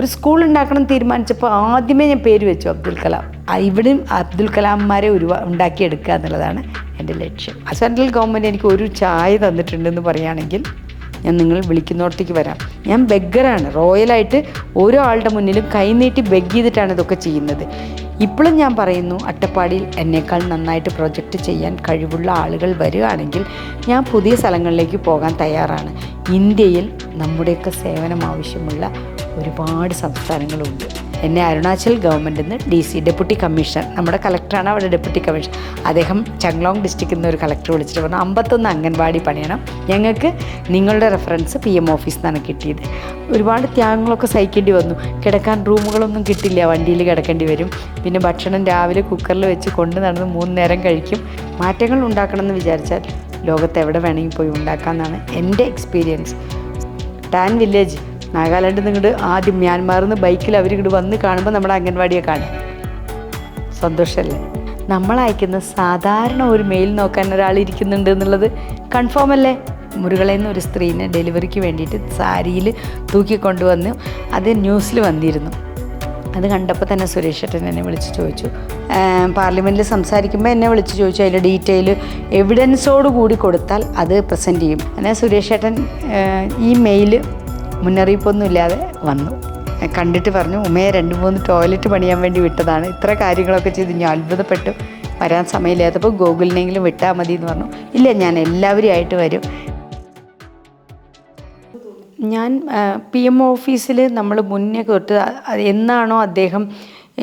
ഒരു സ്കൂൾ ഉണ്ടാക്കണം തീരുമാനിച്ചപ്പോൾ ആദ്യമേ ഞാൻ പേര് വെച്ചു അബ്ദുൽ കലാം. ഇവിടെയും അബ്ദുൽ കലാംമാരെ ഒരു ഉണ്ടാക്കിയെടുക്കുക എന്നുള്ളതാണ് എന്റെ ലക്ഷ്യം. സെൻട്രൽ ഗവൺമെന്റ് എനിക്ക് ഒരു ചായ തന്നിട്ടുണ്ടെന്ന് പറയുകയാണെങ്കിൽ ഞാൻ നിങ്ങൾ വിളിക്കുന്നോടത്തേക്ക് വരാം. ഞാൻ ബെഗറാണ് റോയലായിട്ട് ഓരോ ആളുടെ മുന്നിലും കൈനീട്ടി ബെഗ് ചെയ്തിട്ടാണ് ഇതൊക്കെ ചെയ്യുന്നത്. ഇപ്പോഴും ഞാൻ പറയുന്നു അട്ടപ്പാടിയിൽ എന്നേക്കാൾ നന്നായിട്ട് പ്രൊജക്റ്റ് ചെയ്യാൻ കഴിവുള്ള ആളുകൾ വരികയാണെങ്കിൽ ഞാൻ പുതിയ സ്ഥലങ്ങളിലേക്ക് പോകാൻ തയ്യാറാണ്. ഇന്ത്യയിൽ നമ്മുടെയൊക്കെ സേവനം ആവശ്യമുള്ള ഒരുപാട് സംസ്ഥാനങ്ങളുണ്ട്. എന്നെ അരുണാചൽ ഗവൺമെന്റിൽ നിന്ന് ഡി സി ഡെപ്യൂട്ടി കമ്മീഷണർ നമ്മുടെ കളക്ടറാണ് അവിടെ ഡെപ്യൂട്ടി കമ്മീഷണർ അദ്ദേഹം ചങ്ലോങ് ഡിസ്ട്രിക്റ്റിൽ നിന്ന് ഒരു കളക്ടർ വിളിച്ചിട്ട് പറഞ്ഞു അമ്പത്തൊന്ന് അംഗൻവാടി പണിയണം. ഞങ്ങൾക്ക് നിങ്ങളുടെ റെഫറൻസ് പി എം ഓഫീസിൽ നിന്നാണ് കിട്ടിയത്. ഒരുപാട് ത്യാഗങ്ങളൊക്കെ സഹിക്കേണ്ടി വന്നു. കിടക്കാൻ റൂമുകളൊന്നും കിട്ടില്ല വണ്ടിയിൽ കിടക്കേണ്ടി വരും. പിന്നെ ഭക്ഷണം രാവിലെ കുക്കറിൽ വെച്ച് കൊണ്ട് നടന്ന് മൂന്ന് നേരം കഴിക്കും. മാറ്റങ്ങൾ ഉണ്ടാക്കണമെന്ന് വിചാരിച്ചാൽ ലോകത്ത് എവിടെ വേണമെങ്കിൽ പോയി ഉണ്ടാക്കാമെന്നാണ് എന്റെ എക്സ്പീരിയൻസ് ടാൻ വില്ലേജ് നാഗാലാൻഡിൽ നിന്ന് ഇങ്ങോട്ട് ആദ്യം മ്യാൻമാറിൽ നിന്ന് ബൈക്കിൽ അവർ ഇങ്ങോട്ട് വന്ന് കാണുമ്പോൾ നമ്മുടെ അംഗൻവാടിയെ കാണും. സന്തോഷമല്ലേ നമ്മൾ അയക്കുന്ന സാധാരണ ഒരു മെയിൽ നോക്കാൻ ഒരാൾ ഇരിക്കുന്നുണ്ട് എന്നുള്ളത് കൺഫേം അല്ലേ? മുരുകളെന്ന് ഒരു സ്ത്രീനെ ഡെലിവറിക്ക് വേണ്ടിയിട്ട് സാരിയിൽ തൂക്കിക്കൊണ്ടുവന്ന് അത് ന്യൂസിൽ വന്നിരുന്നു. അത് കണ്ടപ്പോൾ തന്നെ സുരേഷ് ഏട്ടൻ എന്നെ വിളിച്ച് ചോദിച്ചു. പാർലമെന്റിൽ സംസാരിക്കുമ്പോൾ എന്നെ വിളിച്ച് ചോദിച്ചു. അതിന്റെ ഡീറ്റെയിൽ എവിഡൻസോട് കൂടി കൊടുത്താൽ അത് പ്രസന്റ് ചെയ്യും. അങ്ങനെ സുരേഷ് ഏട്ടൻ ഈ മെയിൽ മുന്നറിയിപ്പൊന്നുമില്ലാതെ വന്നു. കണ്ടിട്ട് പറഞ്ഞു ഉമ്മയെ രണ്ട് മൂന്ന് ടോയ്ലറ്റ് പണിയാൻ വേണ്ടി വിട്ടതാണ്. ഇത്ര കാര്യങ്ങളൊക്കെ ചെയ്ത്. ഞാൻ അത്ഭുതപ്പെട്ടു. വരാൻ സമയമില്ലാത്തപ്പോൾ ഗൂഗിളിനെങ്കിലും വിട്ടാൽ മതി എന്ന് പറഞ്ഞു. ഇല്ല ഞാൻ എല്ലാവരും ആയിട്ട് വരും. ഞാൻ പി എം ഓഫീസിൽ നമ്മൾ മുന്നേ തൊട്ട് എന്നാണോ അദ്ദേഹം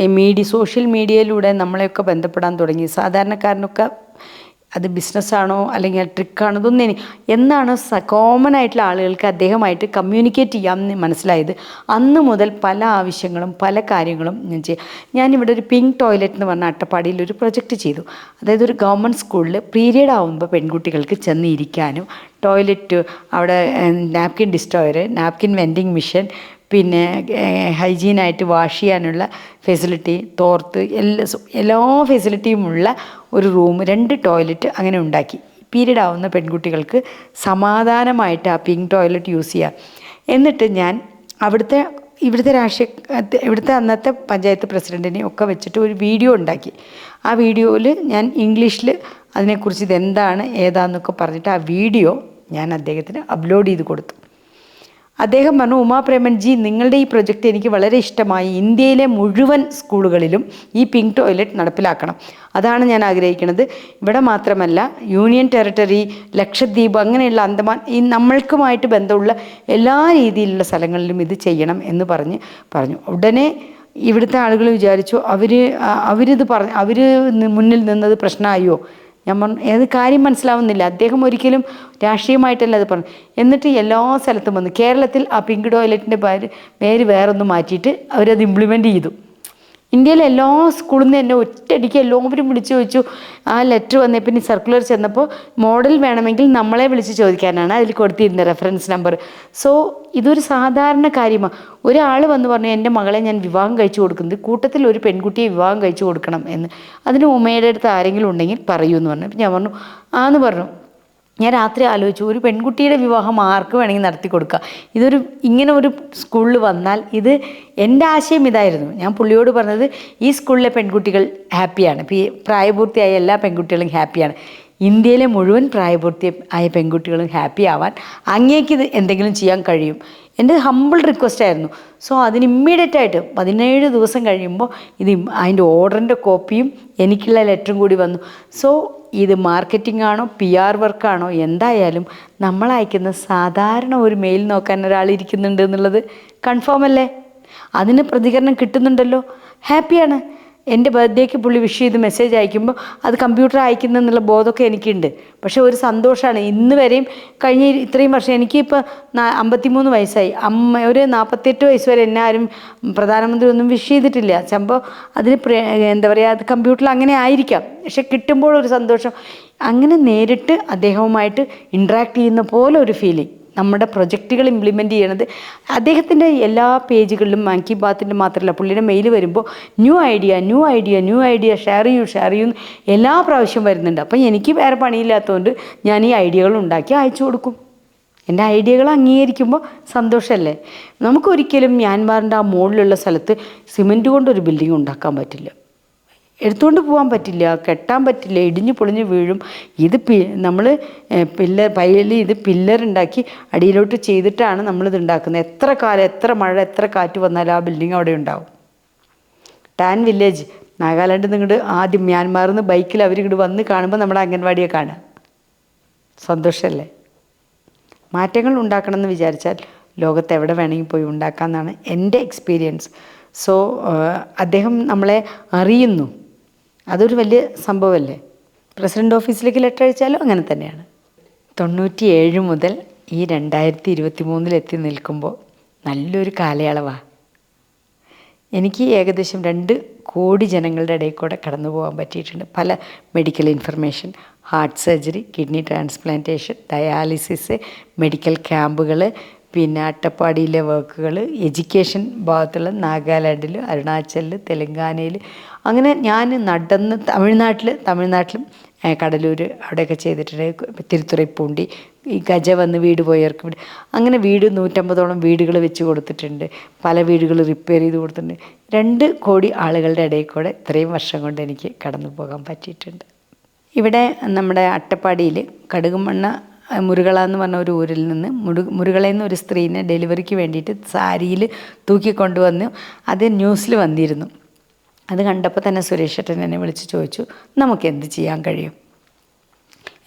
മീഡിയ സോഷ്യൽ മീഡിയയിലൂടെ നമ്മളെയൊക്കെ ബന്ധപ്പെടാൻ തുടങ്ങി. സാധാരണക്കാരനൊക്കെ അത് ബിസിനസ്സാണോ അല്ലെങ്കിൽ ട്രിക്കാണോ ഇതൊന്നും എനിക്ക് എന്നാണ് കോമൺ ആയിട്ടുള്ള ആളുകൾക്ക് അദ്ദേഹമായിട്ട് കമ്മ്യൂണിക്കേറ്റ് ചെയ്യാം എന്ന് മനസ്സിലായത്. അന്ന് മുതൽ പല ആവശ്യങ്ങളും പല കാര്യങ്ങളും ഞാൻ ചെയ്യും ഞാനിവിടെ ഒരു പിങ്ക് ടോയ്ലറ്റ് എന്ന് പറഞ്ഞ അട്ടപ്പാടിയിൽ ഒരു പ്രൊജക്റ്റ് ചെയ്തു. അതായത് ഒരു ഗവൺമെന്റ് സ്കൂളിൽ പീരീഡ് ആവുമ്പോൾ പെൺകുട്ടികൾക്ക് ചെന്ന് ഇരിക്കാനും ടോയ്ലറ്റ് അവിടെ napkin destroyer napkin vending machine പിന്നെ ഹൈജീനായിട്ട് വാഷ് ചെയ്യാനുള്ള ഫെസിലിറ്റി തോർത്ത് എല്ലാ എല്ലാ ഫെസിലിറ്റിയുമുള്ള ഒരു റൂം രണ്ട് ടോയ്ലറ്റ് അങ്ങനെ ഉണ്ടാക്കി. പീരീഡ് ആവുന്ന പെൺകുട്ടികൾക്ക് സമാധാനമായിട്ട് ആ പിങ്ക് ടോയ്ലറ്റ് യൂസ് ചെയ്യാം. എന്നിട്ട് ഞാൻ അവിടുത്തെ ഇവിടുത്തെ രാഷ്ട്രീയ ഇവിടുത്തെ അന്നത്തെ പഞ്ചായത്ത് പ്രസിഡന്റിനെ ഒക്കെ വെച്ചിട്ട് ഒരു വീഡിയോ ഉണ്ടാക്കി. ആ വീഡിയോയിൽ ഞാൻ ഇംഗ്ലീഷിൽ അതിനെക്കുറിച്ച് ഇതെന്താണ് ഏതാന്നൊക്കെ പറഞ്ഞിട്ട് ആ വീഡിയോ ഞാൻ അദ്ദേഹത്തിന് അപ്ലോഡ് ചെയ്ത് കൊടുത്തു. അദ്ദേഹം പറഞ്ഞു ഉമാപ്രേമൻ ജി നിങ്ങളുടെ ഈ പ്രൊജക്റ്റ് എനിക്ക് വളരെ ഇഷ്ടമായി. ഇന്ത്യയിലെ മുഴുവൻ സ്കൂളുകളിലും ഈ പിങ്ക് ടോയ്ലറ്റ് നടപ്പിലാക്കണം. അതാണ് ഞാൻ ആഗ്രഹിക്കുന്നത്. ഇവിടെ മാത്രമല്ല യൂണിയൻ ടെറിട്ടറി ലക്ഷദ്വീപ് അങ്ങനെയുള്ള അന്തമാൻ ഈ നമ്മൾക്കുമായിട്ട് ബന്ധമുള്ള എല്ലാ രീതിയിലുള്ള സ്ഥലങ്ങളിലും ഇത് ചെയ്യണം എന്ന് പറഞ്ഞ് പറഞ്ഞു. ഉടനെ ഇവിടുത്തെ ആളുകൾ വിചാരിച്ചു അവർ അവരിത് പറഞ്ഞ് അവർ മുന്നിൽ നിന്നത് പ്രശ്നമായോ? ഞാൻ പറഞ്ഞു ഏത് കാര്യം മനസ്സിലാവുന്നില്ല. അദ്ദേഹം ഒരിക്കലും രാഷ്ട്രീയമായിട്ടല്ല അത് പറഞ്ഞു. എന്നിട്ട് എല്ലാ സ്ഥലത്തും വന്നു കേരളത്തിൽ ആ പിങ്ക് ടോയ്ലറ്റിന്റെ പേര് പേര് വേറൊന്ന് മാറ്റിയിട്ട് അവരത് ഇംപ്ലിമെന്റ് ചെയ്തു. ഇന്ത്യയിലെ എല്ലാ സ്കൂളിൽ നിന്ന് എന്നെ ഒറ്റയടിക്ക് എല്ലാവരും വിളിച്ചു ചോദിച്ചു ആ ലെറ്റർ വന്നേ. പിന്നെ സർക്കുലർ ചെന്നപ്പോൾ മോഡൽ വേണമെങ്കിൽ നമ്മളെ വിളിച്ച് ചോദിക്കാനാണ്. അതിൽ കൊടുത്തിരുന്നത് റെഫറൻസ് നമ്പർ സോ ഇതൊരു സാധാരണ കാര്യമാണ് ഒരാൾ വന്ന് പറഞ്ഞു എന്റെ മകളെ ഞാൻ വിവാഹം കഴിച്ചു കൊടുക്കുന്നത് കൂട്ടത്തിൽ ഒരു പെൺകുട്ടിയെ വിവാഹം കഴിച്ചു കൊടുക്കണം എന്ന്. അതിന് ഉമ്മയുടെ അടുത്ത് ആരെങ്കിലും ഉണ്ടെങ്കിൽ പറയൂ എന്ന് പറഞ്ഞു. ഞാൻ പറഞ്ഞു ആന്ന് പറഞ്ഞു. ഞാൻ രാത്രി ആലോചിച്ചു ഒരു പെൺകുട്ടിയുടെ വിവാഹം ആർക്ക് വേണമെങ്കിൽ നടത്തി കൊടുക്കുക ഇതൊരു ഇങ്ങനെ ഒരു സ്കൂളിൽ വന്നാൽ ഇത് എന്റെ ആശയം ഇതായിരുന്നു. ഞാൻ പുള്ളിയോട് പറഞ്ഞത് ഈ സ്കൂളിലെ പെൺകുട്ടികൾ ഹാപ്പിയാണ്. പ്രായപൂർത്തിയായ എല്ലാ പെൺകുട്ടികളും ഹാപ്പിയാണ്. ഇന്ത്യയിലെ മുഴുവൻ പ്രായപൂർത്തി ആയ പെൺകുട്ടികളും ഹാപ്പി ആവാൻ അങ്ങേക്ക് ഇത് എന്തെങ്കിലും ചെയ്യാൻ കഴിയും. എന്റെ ഹമ്പിൾ റിക്വസ്റ്റ് ആയിരുന്നു. സോ അതിന് ഇമ്മീഡിയറ്റ് ആയിട്ട് പതിനേഴ് ദിവസം കഴിയുമ്പോൾ ഇത് അതിന്റെ ഓർഡറിന്റെ കോപ്പിയും എനിക്കുള്ള ലെറ്ററും കൂടി വന്നു. സോ ഇത് മാർക്കറ്റിംഗ് ആണോ പി ആർ വർക്കാണോ എന്തായാലും നമ്മൾ അയക്കുന്ന സാധാരണ ഒരു മെയിൽ നോക്കാൻ ഒരാൾ ഇരിക്കുന്നുണ്ട് എന്നുള്ളത് കൺഫേം അല്ലേ? അതിന് പ്രതികരണം കിട്ടുന്നുണ്ടല്ലോ. ഹാപ്പിയാണ് എന്റെ ബർത്ത്ഡേക്ക് പുള്ളി വിഷ് ചെയ്ത് മെസ്സേജ് അയക്കുമ്പോൾ അത് കമ്പ്യൂട്ടർ അയക്കുന്നെന്നുള്ള ബോധമൊക്കെ എനിക്കുണ്ട്. പക്ഷേ ഒരു സന്തോഷമാണ് ഇന്ന് വരെയും കഴിഞ്ഞ ഇത്രയും വർഷം എനിക്കിപ്പോൾ അമ്പത്തിമൂന്ന് വയസ്സായി. അമ്മ ഒരു നാൽപ്പത്തെട്ട് വയസ്സ് വരെ എന്നെ ആരും പ്രധാനമന്ത്രി ഒന്നും വിഷ് ചെയ്തിട്ടില്ല. സംഭവം അതിന് എന്താ പറയുക അത് കമ്പ്യൂട്ടറിൽ അങ്ങനെ ആയിരിക്കാം. പക്ഷെ കിട്ടുമ്പോൾ ഒരു സന്തോഷം. അങ്ങനെ നേരിട്ട് അദ്ദേഹവുമായിട്ട് ഇൻട്രാക്ട് ചെയ്യുന്ന പോലെ ഒരു ഫീലിംഗ് നമ്മുടെ പ്രൊജക്റ്റുകൾ ഇംപ്ലിമെന്റ് ചെയ്യണത് അദ്ദേഹത്തിന്റെ എല്ലാ പേജുകളിലും മൻ കി ബാത്തിന്റെ മാത്രമല്ല പുള്ളിയുടെ മെയിൽ വരുമ്പോൾ new idea new idea new idea share ചെയ്യൂ ഷെയർ ചെയ്യൂ എല്ലാ പ്രാവശ്യം വരുന്നുണ്ട്. അപ്പം എനിക്ക് വേറെ പണിയില്ലാത്തതുകൊണ്ട് ഞാൻ ഈ ഐഡിയകൾ ഉണ്ടാക്കി അയച്ചു കൊടുക്കും. എന്റെ ഐഡിയകൾ അംഗീകരിക്കുമ്പോൾ സന്തോഷമല്ലേ? നമുക്കൊരിക്കലും മ്യാൻമാറിന്റെ ആ മുകളിലുള്ള സ്ഥലത്ത് സിമെന്റ് കൊണ്ടൊരു ബിൽഡിംഗ് ഉണ്ടാക്കാൻ പറ്റില്ല. എടുത്തുകൊണ്ട് പോകാൻ പറ്റില്ല കെട്ടാൻ പറ്റില്ല ഇടിഞ്ഞു പൊളിഞ്ഞ് വീഴും. ഇത് പി നമ്മൾ പില്ലർ പയ്യലിൽ ഇത് പില്ലർ ഉണ്ടാക്കി അടിയിലോട്ട് ചെയ്തിട്ടാണ് നമ്മളിത് ഉണ്ടാക്കുന്നത്. എത്ര കാലം എത്ര മഴ എത്ര കാറ്റ് വന്നാലും ആ ബിൽഡിംഗ് അവിടെ ഉണ്ടാവും. ടാൻ വില്ലേജ് നാഗാലാൻഡ് നിന്ന് ഇങ്ങോട്ട് ആദ്യം മ്യാൻമാറിൽ നിന്ന് ബൈക്കിൽ അവരിങ്ങോട്ട് വന്ന് കാണുമ്പോൾ നമ്മുടെ അംഗൻവാടിയെ കാണുക. സന്തോഷമല്ലേ മാറ്റങ്ങൾ ഉണ്ടാക്കണം എന്ന് വിചാരിച്ചാൽ ലോകത്ത് എവിടെ വേണമെങ്കിൽ പോയി ഉണ്ടാക്കാമെന്നാണ് എന്റെ എക്സ്പീരിയൻസ് സോ അദ്ദേഹം നമ്മളെ അറിയുന്നു. അതൊരു വലിയ സംഭവമല്ലേ? പ്രസിഡന്റ് ഓഫീസിലേക്ക് ലെറ്റർ അയച്ചാലും അങ്ങനെ തന്നെയാണ്. തൊണ്ണൂറ്റി ഏഴ് മുതൽ ഈ രണ്ടായിരത്തി ഇരുപത്തി മൂന്നിലെത്തി നിൽക്കുമ്പോൾ നല്ലൊരു കാലയളവാണ് എനിക്ക് ഏകദേശം രണ്ട് കോടി ജനങ്ങളുടെ ഇടയിൽ കൂടെ കടന്നു പോകാൻ പറ്റിയിട്ടുണ്ട്. പല medical information heart surgery kidney transplantation dialysis medical ക്യാമ്പുകൾ പിന്നെ അട്ടപ്പാടിയിലെ വർക്കുകൾ എഡ്യൂക്കേഷൻ ഭാഗത്തുള്ള നാഗാലാൻഡിൽ അരുണാചലിൽ തെലങ്കാനയിൽ അങ്ങനെ ഞാൻ നടന്ന് തമിഴ്നാട്ടിൽ തമിഴ്നാട്ടിലും കടലൂർ അവിടെയൊക്കെ ചെയ്തിട്ടുണ്ട്. തിരുത്തുറൈപ്പൂണ്ടി ഈ ഗജ വന്ന് വീട് പോയവർക്ക് വീട്. അങ്ങനെ വീട് നൂറ്റമ്പതോളം വീടുകൾ വെച്ച് കൊടുത്തിട്ടുണ്ട്. പല വീടുകൾ റിപ്പയർ ചെയ്ത് കൊടുത്തിട്ടുണ്ട്. രണ്ട് കോടി ആളുകളുടെ ഇടയിൽ കൂടെ ഇത്രയും വർഷം കൊണ്ട് എനിക്ക് കടന്നു പോകാൻ പറ്റിയിട്ടുണ്ട്. ഇവിടെ നമ്മുടെ അട്ടപ്പാടിയിൽ കടുകുമണ്ണ മുരുകള എന്ന് പറഞ്ഞ ഒരു ഊരിൽ നിന്ന് മുടു മുരുകളയിൽ ഒരു സ്ത്രീനെ ഡെലിവറിക്ക് വേണ്ടിയിട്ട് സാരിയിൽ തൂക്കിക്കൊണ്ടുവന്ന് അത് ന്യൂസിൽ വന്നിരുന്നു. അത് കണ്ടപ്പോൾ തന്നെ സുരേഷ് ഏട്ടൻ എന്നെ വിളിച്ച് ചോദിച്ചു നമുക്ക് എന്ത് ചെയ്യാൻ കഴിയും?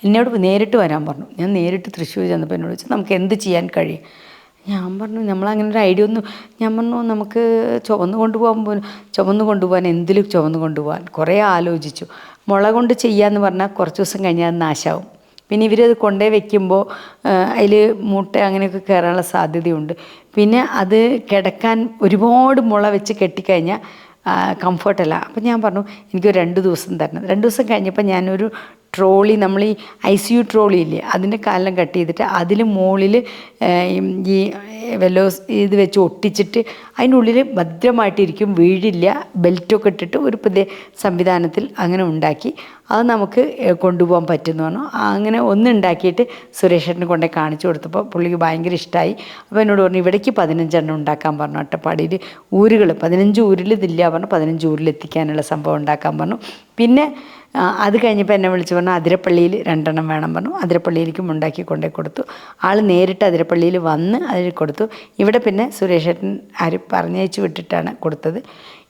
എന്നോട് നേരിട്ട് വരാൻ പറഞ്ഞു. ഞാൻ നേരിട്ട് തൃശ്ശൂർ ചെന്നപ്പോൾ എന്നോട് ചോദിച്ചു നമുക്ക് എന്ത് ചെയ്യാൻ കഴിയും? ഞാൻ പറഞ്ഞു നമ്മളങ്ങനെ ഒരു ഐഡിയ ഒന്നും ഞാൻ പറഞ്ഞു നമുക്ക് ചുവന്ന് കൊണ്ടുപോകാൻ പോലും ചുവന്ന് കൊണ്ടുപോകാൻ എന്തിലും ചുവന്ന് കൊണ്ടുപോകാൻ കുറേ ആലോചിച്ചു. മുള കൊണ്ട് ചെയ്യാമെന്ന് പറഞ്ഞാൽ കുറച്ച് ദിവസം കഴിഞ്ഞാൽ അത് നാശാവും. പിന്നെ ഇവരത് കൊണ്ടേ വെക്കുമ്പോൾ അതിൽ മുട്ട അങ്ങനെയൊക്കെ കയറാനുള്ള സാധ്യതയുണ്ട്. പിന്നെ അത് കിടക്കാൻ ഒരുപാട് മുള വെച്ച് കെട്ടിക്കഴിഞ്ഞാൽ കംഫർട്ടല്ല അപ്പം ഞാൻ പറഞ്ഞു എനിക്കൊരു രണ്ട് ദിവസം തരണം. രണ്ട് ദിവസം കഴിഞ്ഞപ്പോൾ ഞാനൊരു ട്രോളി നമ്മൾ ഈ ഐ സി യു ട്രോളി ഇല്ലേ അതിന്റെ കാലം കട്ട് ചെയ്തിട്ട് അതിൽ മുകളിൽ ഈ വെല്ലോസ് ഇത് വെച്ച് ഒട്ടിച്ചിട്ട് അതിന്റെ ഉള്ളിൽ ഭദ്രമായിട്ടിരിക്കും വീഴില്ല ബെൽറ്റൊക്കെ ഇട്ടിട്ട് ഒരു പുതിയ സംവിധാനത്തിൽ അങ്ങനെ ഉണ്ടാക്കി. അത് നമുക്ക് കൊണ്ടുപോകാൻ പറ്റുമെന്ന് പറഞ്ഞു. അങ്ങനെ ഒന്നുണ്ടാക്കിയിട്ട് സുരേഷേട്ടനെ കൊണ്ടേ കാണിച്ചു കൊടുത്തപ്പോൾ പുള്ളിക്ക് ഭയങ്കര ഇഷ്ടമായി അപ്പോൾ എന്നോട് പറഞ്ഞു ഇവിടേക്ക് പതിനഞ്ചെണ്ണം ഉണ്ടാക്കാൻ പറഞ്ഞു അട്ടപ്പാടിയിൽ ഊരുകൾ. പതിനഞ്ച് ഊരിൽ ഇതില്ല പറഞ്ഞു. പതിനഞ്ച് ഊരിൽ എത്തിക്കാനുള്ള സംഭവം ഉണ്ടാക്കാൻ പറഞ്ഞു. പിന്നെ അത് കഴിഞ്ഞപ്പോൾ എന്നെ വിളിച്ച് പറഞ്ഞു അതിരപ്പള്ളിയിൽ രണ്ടെണ്ണം വേണം പറഞ്ഞു. അതിരപ്പള്ളിയിലേക്കും ഉണ്ടാക്കി കൊണ്ടേ കൊടുത്തു. ആൾ നേരിട്ട് അതിരപ്പള്ളിയിൽ വന്ന് അതിൽ കൊടുത്തു. ഇവിടെ പിന്നെ സുരേഷേട്ടൻ ആര് പറഞ്ഞയച്ച് വിട്ടിട്ടാണ് കൊടുത്തത്.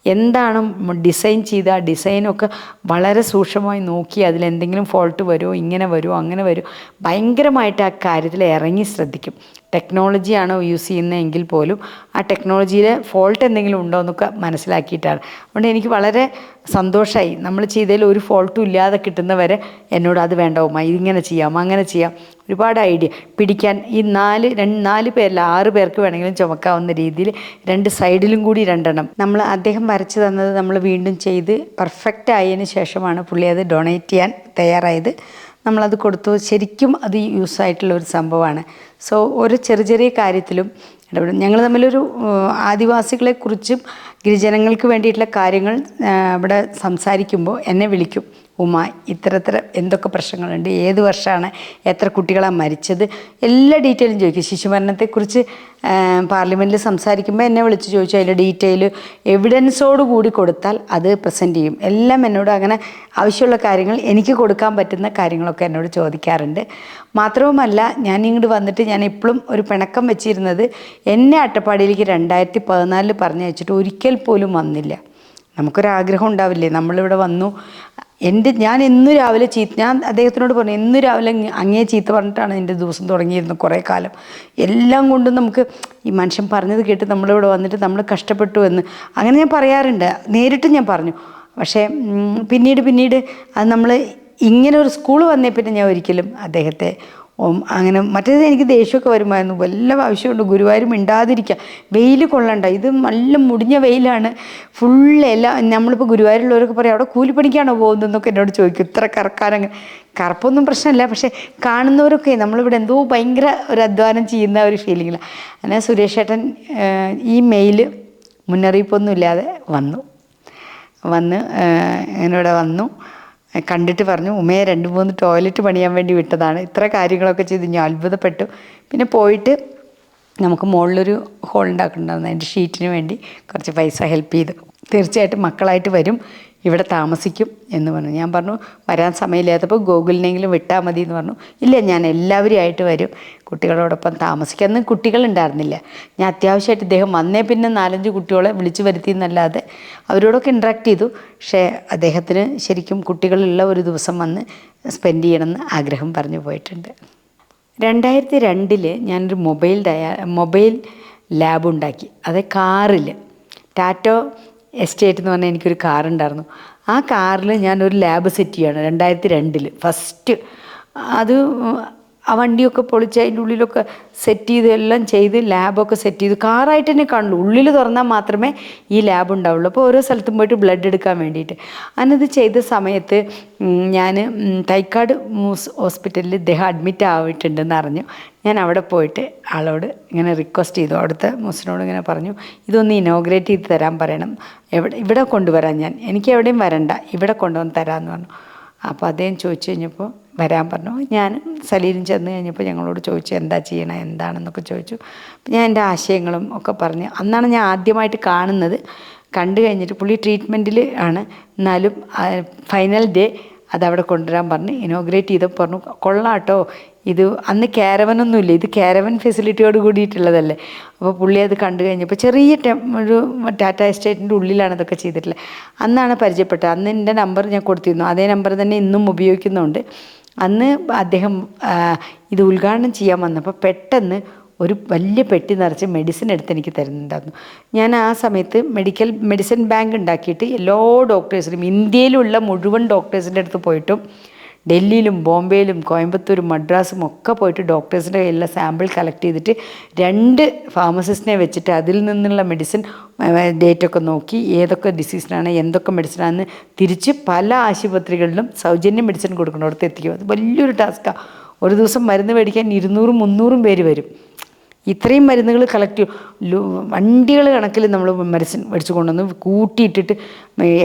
എന്താണ് ഡിസൈൻ ചെയ്ത ആ ഡിസൈനൊക്കെ വളരെ സൂക്ഷ്മമായി നോക്കി അതിലെന്തെങ്കിലും ഫോൾട്ട് വരുമോ ഇങ്ങനെ വരുമോ അങ്ങനെ വരുമോ ഭയങ്കരമായിട്ട് ആ കാര്യത്തിൽ ഇറങ്ങി ശ്രദ്ധിക്കും. ടെക്നോളജിയാണോ യൂസ് ചെയ്യുന്നതെങ്കിൽ പോലും ആ ടെക്നോളജിയിൽ ഫോൾട്ട് എന്തെങ്കിലും ഉണ്ടോ എന്നൊക്കെ മനസ്സിലാക്കിയിട്ടാണ്. അതുകൊണ്ട് എനിക്ക് വളരെ സന്തോഷമായി നമ്മൾ ചെയ്തതിൽ ഒരു ഫോൾട്ടും ഇല്ലാതെ കിട്ടുന്നവരെ എന്നോട് അത് വേണ്ട ഇതിങ്ങനെ ചെയ്യാം അങ്ങനെ ചെയ്യാം. ഒരുപാട് ഐഡിയ. പിടിക്കാൻ ഈ നാല് രണ്ട് നാല് പേരല്ല ആറ് പേർക്ക് വേണമെങ്കിലും ചുമക്കാവുന്ന രീതിയിൽ രണ്ട് സൈഡിലും കൂടി രണ്ടെണ്ണം. നമ്മൾ അദ്ദേഹം വരച്ചു തന്നത് നമ്മൾ വീണ്ടും ചെയ്ത് പെർഫെക്റ്റ് ആയതിന് ശേഷമാണ് പുള്ളി അത് ഡൊണേറ്റ് ചെയ്യാൻ തയ്യാറായത്. നമ്മളത് കൊടുത്തു. ശരിക്കും അത് യൂസ് ആയിട്ടുള്ള ഒരു സംഭവമാണ്. സോ ഓരോ ചെറിയ ചെറിയ കാര്യത്തിലും ഇടപെടും. ഞങ്ങൾ തമ്മിലൊരു ആദിവാസികളെക്കുറിച്ചും ഗിരിജനങ്ങൾക്ക് വേണ്ടിയിട്ടുള്ള കാര്യങ്ങൾ ഇവിടെ സംസാരിക്കുമ്പോൾ എന്നെ വിളിക്കും. ഉമ ഇത്തരത്തിൽ എന്തൊക്കെ പ്രശ്നങ്ങളുണ്ട് ഏത് വർഷമാണ് എത്ര കുട്ടികളാണ് മരിച്ചത് എല്ലാ ഡീറ്റെയിലും ചോദിക്കും. ശിശുമരണത്തെക്കുറിച്ച് പാർലമെന്റിൽ സംസാരിക്കുമ്പോൾ എന്നെ വിളിച്ച് ചോദിച്ചു അതിന്റെ ഡീറ്റെയിൽ എവിഡൻസോട് കൂടി കൊടുത്താൽ അത് പ്രസന്റ് ചെയ്യും. എല്ലാം എന്നോട് അങ്ങനെ ആവശ്യമുള്ള കാര്യങ്ങൾ എനിക്ക് കൊടുക്കാൻ പറ്റുന്ന കാര്യങ്ങളൊക്കെ എന്നോട് ചോദിക്കാറുണ്ട്. മാത്രവുമല്ല ഞാൻ ഇങ്ങോട്ട് വന്നിട്ട് ഞാൻ ഇപ്പോഴും ഒരു പിണക്കം വെച്ചിരുന്നത് എന്നെ അട്ടപ്പാടിയിലേക്ക് രണ്ടായിരത്തി പതിനാലിൽ പറഞ്ഞു വെച്ചിട്ട് ഒരിക്കൽ പോലും വന്നില്ല. നമുക്കൊരാഗ്രഹം ഉണ്ടാവില്ലേ? നമ്മളിവിടെ വന്നു. എന്റെ ഞാൻ എന്നും രാവിലെ ചീത്ത ഞാൻ അദ്ദേഹത്തിനോട് പറഞ്ഞു എന്നും രാവിലെ അങ്ങേ ചീത്ത പറഞ്ഞിട്ടാണ് എന്റെ ദിവസം തുടങ്ങിയിരുന്നത് കുറേ കാലം. എല്ലാം കൊണ്ടും നമുക്ക് ഈ മനുഷ്യൻ പറഞ്ഞത് കേട്ട് നമ്മളിവിടെ വന്നിട്ട് നമ്മൾ കഷ്ടപ്പെട്ടു എന്ന്. അങ്ങനെ ഞാൻ പറയാറുണ്ട്. നേരിട്ട് ഞാൻ പറഞ്ഞു. പക്ഷേ പിന്നീട് പിന്നീട് അത് നമ്മൾ ഇങ്ങനെ ഒരു സ്കൂൾ വന്നേ പിന്നെ ഞാൻ ഒരിക്കലും അദ്ദേഹത്തെ അങ്ങനെ മറ്റേത് എനിക്ക് ദേഷ്യമൊക്കെ വരുമായിരുന്നു. വല്ല ആവശ്യമുണ്ട് ഗുരുവായൂർ മിണ്ടാതിരിക്കുക വെയിൽ കൊള്ളണ്ട. ഇത് നല്ല മുടിഞ്ഞ വെയിലാണ്. ഫുൾ എല്ലാ നമ്മളിപ്പോൾ ഗുരുവായൂരുള്ളവരൊക്കെ പറയും അവിടെ കൂലിപ്പണിക്കാണോ പോകുന്നതെന്നൊക്കെ എന്നോട് ചോദിക്കും. ഇത്ര കറക്കാനങ്ങനെ കറുപ്പൊന്നും പ്രശ്നമില്ല. പക്ഷേ കാണുന്നവരൊക്കെ നമ്മളിവിടെ എന്തോ ഭയങ്കര ഒരു അധ്വാനം ചെയ്യുന്ന ഒരു ഫീലിങ്ങിലാണ് അങ്ങനെ സുരേഷ് ഏട്ടൻ ഈ മെയിൽ മുന്നറിയിപ്പൊന്നുമില്ലാതെ വന്നു. വന്ന് എന്നോട് വന്നു. കണ്ടിട്ട് പറഞ്ഞു ഉമ്മയെ രണ്ട് മൂന്ന് ടോയ്ലറ്റ് പണിയാൻ വേണ്ടി വിട്ടതാണ്. ഇത്ര കാര്യങ്ങളൊക്കെ ചെയ്ത്. ഞാൻ അത്ഭുതപ്പെട്ടു. പിന്നെ പോയിട്ട് നമുക്ക് മുകളിലൊരു ഹോൾ ഉണ്ടാക്കുന്നുണ്ടായിരുന്നു. അതിന്റെ ഷീറ്റിന് വേണ്ടി കുറച്ച് പൈസ ഹെൽപ്പ് ചെയ്തു. തീർച്ചയായിട്ടും മക്കളായിട്ട് വരും. ഇവിടെ താമസിക്കും എന്ന് പറഞ്ഞു. ഞാൻ പറഞ്ഞു വരാൻ സമയമില്ലാത്തപ്പോൾ ഗൂഗിളിനെങ്കിലും വിട്ടാൽ മതി എന്ന് പറഞ്ഞു. ഇല്ല ഞാൻ എല്ലാവരും ആയിട്ട് വരും. കുട്ടികളോടൊപ്പം താമസിക്കാം അന്ന് കുട്ടികളുണ്ടായിരുന്നില്ല ഞാൻ അത്യാവശ്യമായിട്ട് ഇദ്ദേഹം വന്നേ പിന്നെ നാലഞ്ച് കുട്ടികളെ വിളിച്ചു വരുത്തി എന്നല്ലാതെ അവരോടൊക്കെ ഇൻട്രാക്ട് ചെയ്തു. പക്ഷേ അദ്ദേഹത്തിന് ശരിക്കും കുട്ടികളുള്ള ഒരു ദിവസം വന്ന് സ്പെൻഡ് ചെയ്യണമെന്ന് ആഗ്രഹം പറഞ്ഞു പോയിട്ടുണ്ട്. രണ്ടായിരത്തി രണ്ടിൽ ഞാനൊരു മൊബൈൽ ഡയ മൊബൈൽ ലാബ് ഉണ്ടാക്കി. അത് കാറിൽ ടാറ്റോ എസ്റ്റേറ്റ് എന്ന് പറഞ്ഞാൽ എനിക്കൊരു കാറുണ്ടായിരുന്നു ആ കാറിൽ ഞാനൊരു ലാബ് സെറ്റ് ചെയ്യാണ് രണ്ടായിരത്തി രണ്ടിൽ ഫസ്റ്റ് അത് ആ വണ്ടിയൊക്കെ പൊളിച്ച് അതിന്റെ ഉള്ളിലൊക്കെ സെറ്റ് ചെയ്ത് എല്ലാം ചെയ്ത് ലാബൊക്കെ സെറ്റ് ചെയ്ത് കാറായിട്ട് തന്നെ കാണുള്ളൂ. ഉള്ളിൽ തുറന്നാൽ മാത്രമേ ഈ ലാബ് ഉണ്ടാവുള്ളൂ. അപ്പോൾ ഓരോ സ്ഥലത്തും പോയിട്ട് ബ്ലഡ് എടുക്കാൻ വേണ്ടിയിട്ട്. അന്നത് ചെയ്ത സമയത്ത് ഞാൻ തൈക്കാട് മൂസ് ഹോസ്പിറ്റലിൽ ഇദ്ദേഹം അഡ്മിറ്റ് ആയിട്ടുണ്ടെന്ന് അറിഞ്ഞു. ഞാൻ അവിടെ പോയിട്ട് ആളോട് ഇങ്ങനെ റിക്വസ്റ്റ് ചെയ്തു. അവിടുത്തെ മൂസിനോട് ഇങ്ങനെ പറഞ്ഞു ഇതൊന്ന് ഇനോഗ്രേറ്റ് ചെയ്ത് തരാൻ പറയണം. എവിടെ ഇവിടെ കൊണ്ടുവരാൻ ഞാൻ. എനിക്ക് എവിടെയും വരണ്ട. ഇവിടെ കൊണ്ടുവന്ന് തരാമെന്ന് പറഞ്ഞു. അപ്പോൾ അദ്ദേഹം ചോദിച്ചു കഴിഞ്ഞപ്പോൾ വരാൻ പറഞ്ഞു. ഞാൻ സലീലും ചെന്ന് കഴിഞ്ഞപ്പോൾ ഞങ്ങളോട് ചോദിച്ചു എന്താ ചെയ്യണം? എന്താണെന്നൊക്കെ ചോദിച്ചു. ഞാൻ എന്റെ ആശയങ്ങളും ഒക്കെ പറഞ്ഞു. അന്നാണ് ഞാൻ ആദ്യമായിട്ട് കാണുന്നത്. കണ്ടു കഴിഞ്ഞിട്ട് പുള്ളി ട്രീറ്റ്മെന്റിൽ ആണ്. എന്നാലും ഫൈനൽ ഡേ അതവിടെ കൊണ്ടുവരാൻ പറഞ്ഞ്. ഇനോഗ്രേറ്റ് ചെയ്തപ്പോൾ പറഞ്ഞു കൊള്ളാട്ടോ. ഇത് അന്ന് ക്യാരവനൊന്നുമില്ല ഇത് കാരവൻ ഫെസിലിറ്റിയോട് കൂടിയിട്ടുള്ളതല്ലേ. അപ്പോൾ പുള്ളി അത് കണ്ടു കഴിഞ്ഞപ്പോൾ ചെറിയ ഒരു ടാറ്റ എസ്റ്റേറ്റിന്റെ ഉള്ളിലാണ് ഇതൊക്കെ ചെയ്തിട്ടുള്ളത്. അന്നാണ് പരിചയപ്പെട്ടത്. അന്ന് എന്റെ നമ്പർ ഞാൻ കൊടുത്തിരുന്നു. അതേ നമ്പർ തന്നെ ഇന്നും ഉപയോഗിക്കുന്നുണ്ട്. അന്ന് അദ്ദേഹം ഇത് ഉദ്ഘാടനം ചെയ്യാൻ വന്നപ്പോൾ പെട്ടെന്ന് ഒരു വലിയ പെട്ടി നിറച്ച് മെഡിസിൻ എടുത്ത് എനിക്ക് തരുന്നുണ്ടായിരുന്നു. ഞാൻ ആ സമയത്ത് മെഡിക്കൽ മെഡിസിൻ ബാങ്ക് ഉണ്ടാക്കിയിട്ട് എല്ലാ ഡോക്ടേഴ്സിനും ഇന്ത്യയിലുള്ള മുഴുവൻ ഡോക്ടേഴ്സിന്റെ അടുത്ത് പോയിട്ടും ഡൽഹിയിലും ബോംബെയിലും കോയമ്പത്തൂരും മദ്രാസും ഒക്കെ പോയിട്ട് ഡോക്ടേഴ്സിന്റെ കയ്യിലുള്ള സാമ്പിൾ കളക്ട് ചെയ്തിട്ട് രണ്ട് ഫാർമസിസ്റ്റിനെ വെച്ചിട്ട് അതിൽ നിന്നുള്ള മെഡിസിൻ ഡേറ്റൊക്കെ നോക്കി ഏതൊക്കെ ഡിസീസിനാണ് എന്തൊക്കെ മെഡിസിനാണെന്ന് തിരിച്ച് പല ആശുപത്രികളിലും സൗജന്യ മെഡിസിൻ കൊടുക്കുന്നിടത്ത് എത്തിക്കും. അത് വലിയൊരു ടാസ്ക്കാണ് ഒരു ദിവസം മരുന്ന് മേടിക്കാൻ ഇരുന്നൂറും മുന്നൂറും പേര് വരും. ഇത്രയും മരുന്നുകൾ കളക്ട് വണ്ടികൾ കണക്കിൽ നമ്മൾ മെഡിസിൻ മേടിച്ച് കൊണ്ടുവന്ന് കൂട്ടിയിട്ടിട്ട്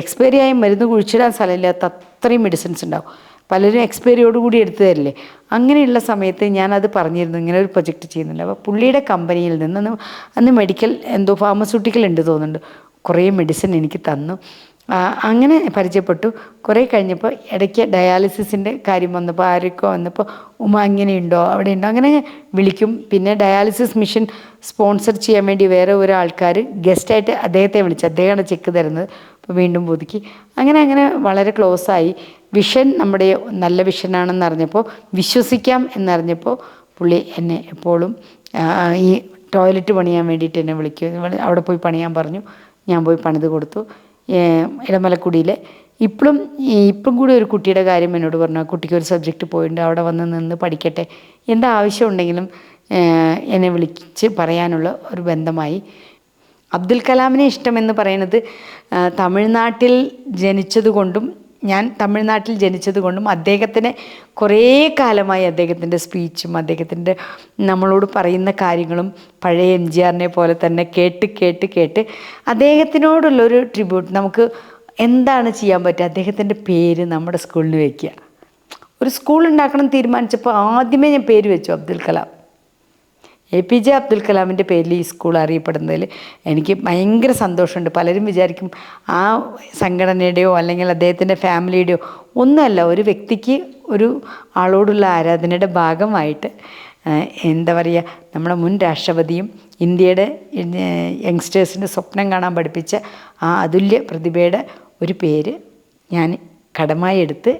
എക്സ്പയറി ആയ മരുന്ന് കുഴിച്ചിടാൻ സ്ഥലമില്ലാത്ത അത്രയും മെഡിസിൻസ് ഉണ്ടാവും. പലരും എക്സ്പയറിയോടുകൂടി എടുത്തു തരില്ലേ അങ്ങനെയുള്ള സമയത്ത് ഞാനത് പറഞ്ഞിരുന്നു ഇങ്ങനെ ഒരു പ്രൊജക്റ്റ് ചെയ്യുന്നുണ്ട്. അപ്പോൾ പുള്ളിയുടെ കമ്പനിയിൽ നിന്ന് അന്ന് അന്ന് മെഡിക്കൽ എന്തോ ഫാർമസ്യൂട്ടിക്കൽ ഉണ്ട് തോന്നുന്നുണ്ട്. കുറേ മെഡിസിൻ എനിക്ക് തന്നു. അങ്ങനെ പരിചയപ്പെട്ടു. കുറേ കഴിഞ്ഞപ്പോൾ ഇടയ്ക്ക് ഡയാലിസിസിന്റെ കാര്യം വന്നപ്പോൾ ആരൊക്കെ വന്നപ്പോൾ ഉമ്മ അങ്ങനെയുണ്ടോ അവിടെ ഉണ്ടോ അങ്ങനെ വിളിക്കും. പിന്നെ ഡയാലിസിസ് മിഷൻ സ്പോൺസർ ചെയ്യാൻ വേണ്ടി വേറെ ഒരു ഒരാൾക്കാർ ഗസ്റ്റായിട്ട് അദ്ദേഹത്തെ വിളിച്ചു അദ്ദേഹമാണ് ചെക്ക് തരുന്നത്. അപ്പോൾ വീണ്ടും പുതുക്കി. അങ്ങനെ അങ്ങനെ വളരെ ക്ലോസ് ആയി വിഷൻ നമ്മുടെ നല്ല വിഷനാണെന്ന് അറിഞ്ഞപ്പോൾ വിശ്വസിക്കാം എന്നറിഞ്ഞപ്പോൾ പുള്ളി എന്നെ എപ്പോഴും ഈ ടോയ്ലറ്റ് പണിയാൻ വേണ്ടിയിട്ട് എന്നെ വിളിക്കും. അവിടെ പോയി പണിയാൻ പറഞ്ഞു. ഞാൻ പോയി പണിത് കൊടുത്തു. ഇടമലക്കുടിയിലെ. ഇപ്പോഴും ഇപ്പം കൂടി ഒരു കുട്ടിയുടെ കാര്യം എന്നോട് പറഞ്ഞു. ആ കുട്ടിക്ക് ഒരു സബ്ജക്റ്റ് പോയിട്ടുണ്ട് അവിടെ വന്ന് നിന്ന് പഠിക്കട്ടെ. എന്താ ആവശ്യം ഉണ്ടെങ്കിലും എന്നെ വിളിച്ച് പറയാനുള്ള ഒരു ബന്ധമായി. അബ്ദുൽ കലാമിനെ ഇഷ്ടമെന്ന് പറയുന്നത് തമിഴ്നാട്ടിൽ ജനിച്ചതുകൊണ്ടും ഞാൻ തമിഴ്നാട്ടിൽ ജനിച്ചതുകൊണ്ടും അദ്ദേഹത്തിന് കുറേ കാലമായി അദ്ദേഹത്തിന്റെ സ്പീച്ചും അദ്ദേഹത്തിന്റെ നമ്മളോട് പറയുന്ന കാര്യങ്ങളും പഴയ എം ജി ആറിനെ പോലെ തന്നെ കേട്ട് കേട്ട് കേട്ട് അദ്ദേഹത്തിനോടുള്ളൊരു ട്രിബ്യൂട്ട് നമുക്ക് എന്താണ് ചെയ്യാൻ പറ്റുക? അദ്ദേഹത്തിന്റെ പേര് നമ്മുടെ സ്കൂളിൽ വയ്ക്കുക ഒരു സ്കൂൾ ഉണ്ടാക്കണം തീരുമാനിച്ചപ്പോൾ ആദ്യമേ ഞാൻ പേര് വെച്ചു Abdul Kalam. A P J Abdul കലാമിന്റെ പേരിൽ ഈ സ്കൂൾ അറിയപ്പെടുന്നതിൽ എനിക്ക് ഭയങ്കര സന്തോഷമുണ്ട്. പലരും വിചാരിക്കും ആ സംഘടനയുടെയോ അല്ലെങ്കിൽ അദ്ദേഹത്തിന്റെ ഫാമിലിയുടെയോ ഒന്നുമല്ല ഒരു വ്യക്തിക്ക് ഒരു ആളോടുള്ള ആരാധനയുടെ ഭാഗമായിട്ട് എന്താ പറയുക നമ്മുടെ മുൻ രാഷ്ട്രപതിയും ഇന്ത്യയുടെ യങ്സ്റ്റേഴ്സിന്റെ സ്വപ്നം കാണാൻ പഠിപ്പിച്ച ആ അതുല്യ പ്രതിഭയുടെ ഒരു പേര് ഞാൻ കടമായി എടുത്ത്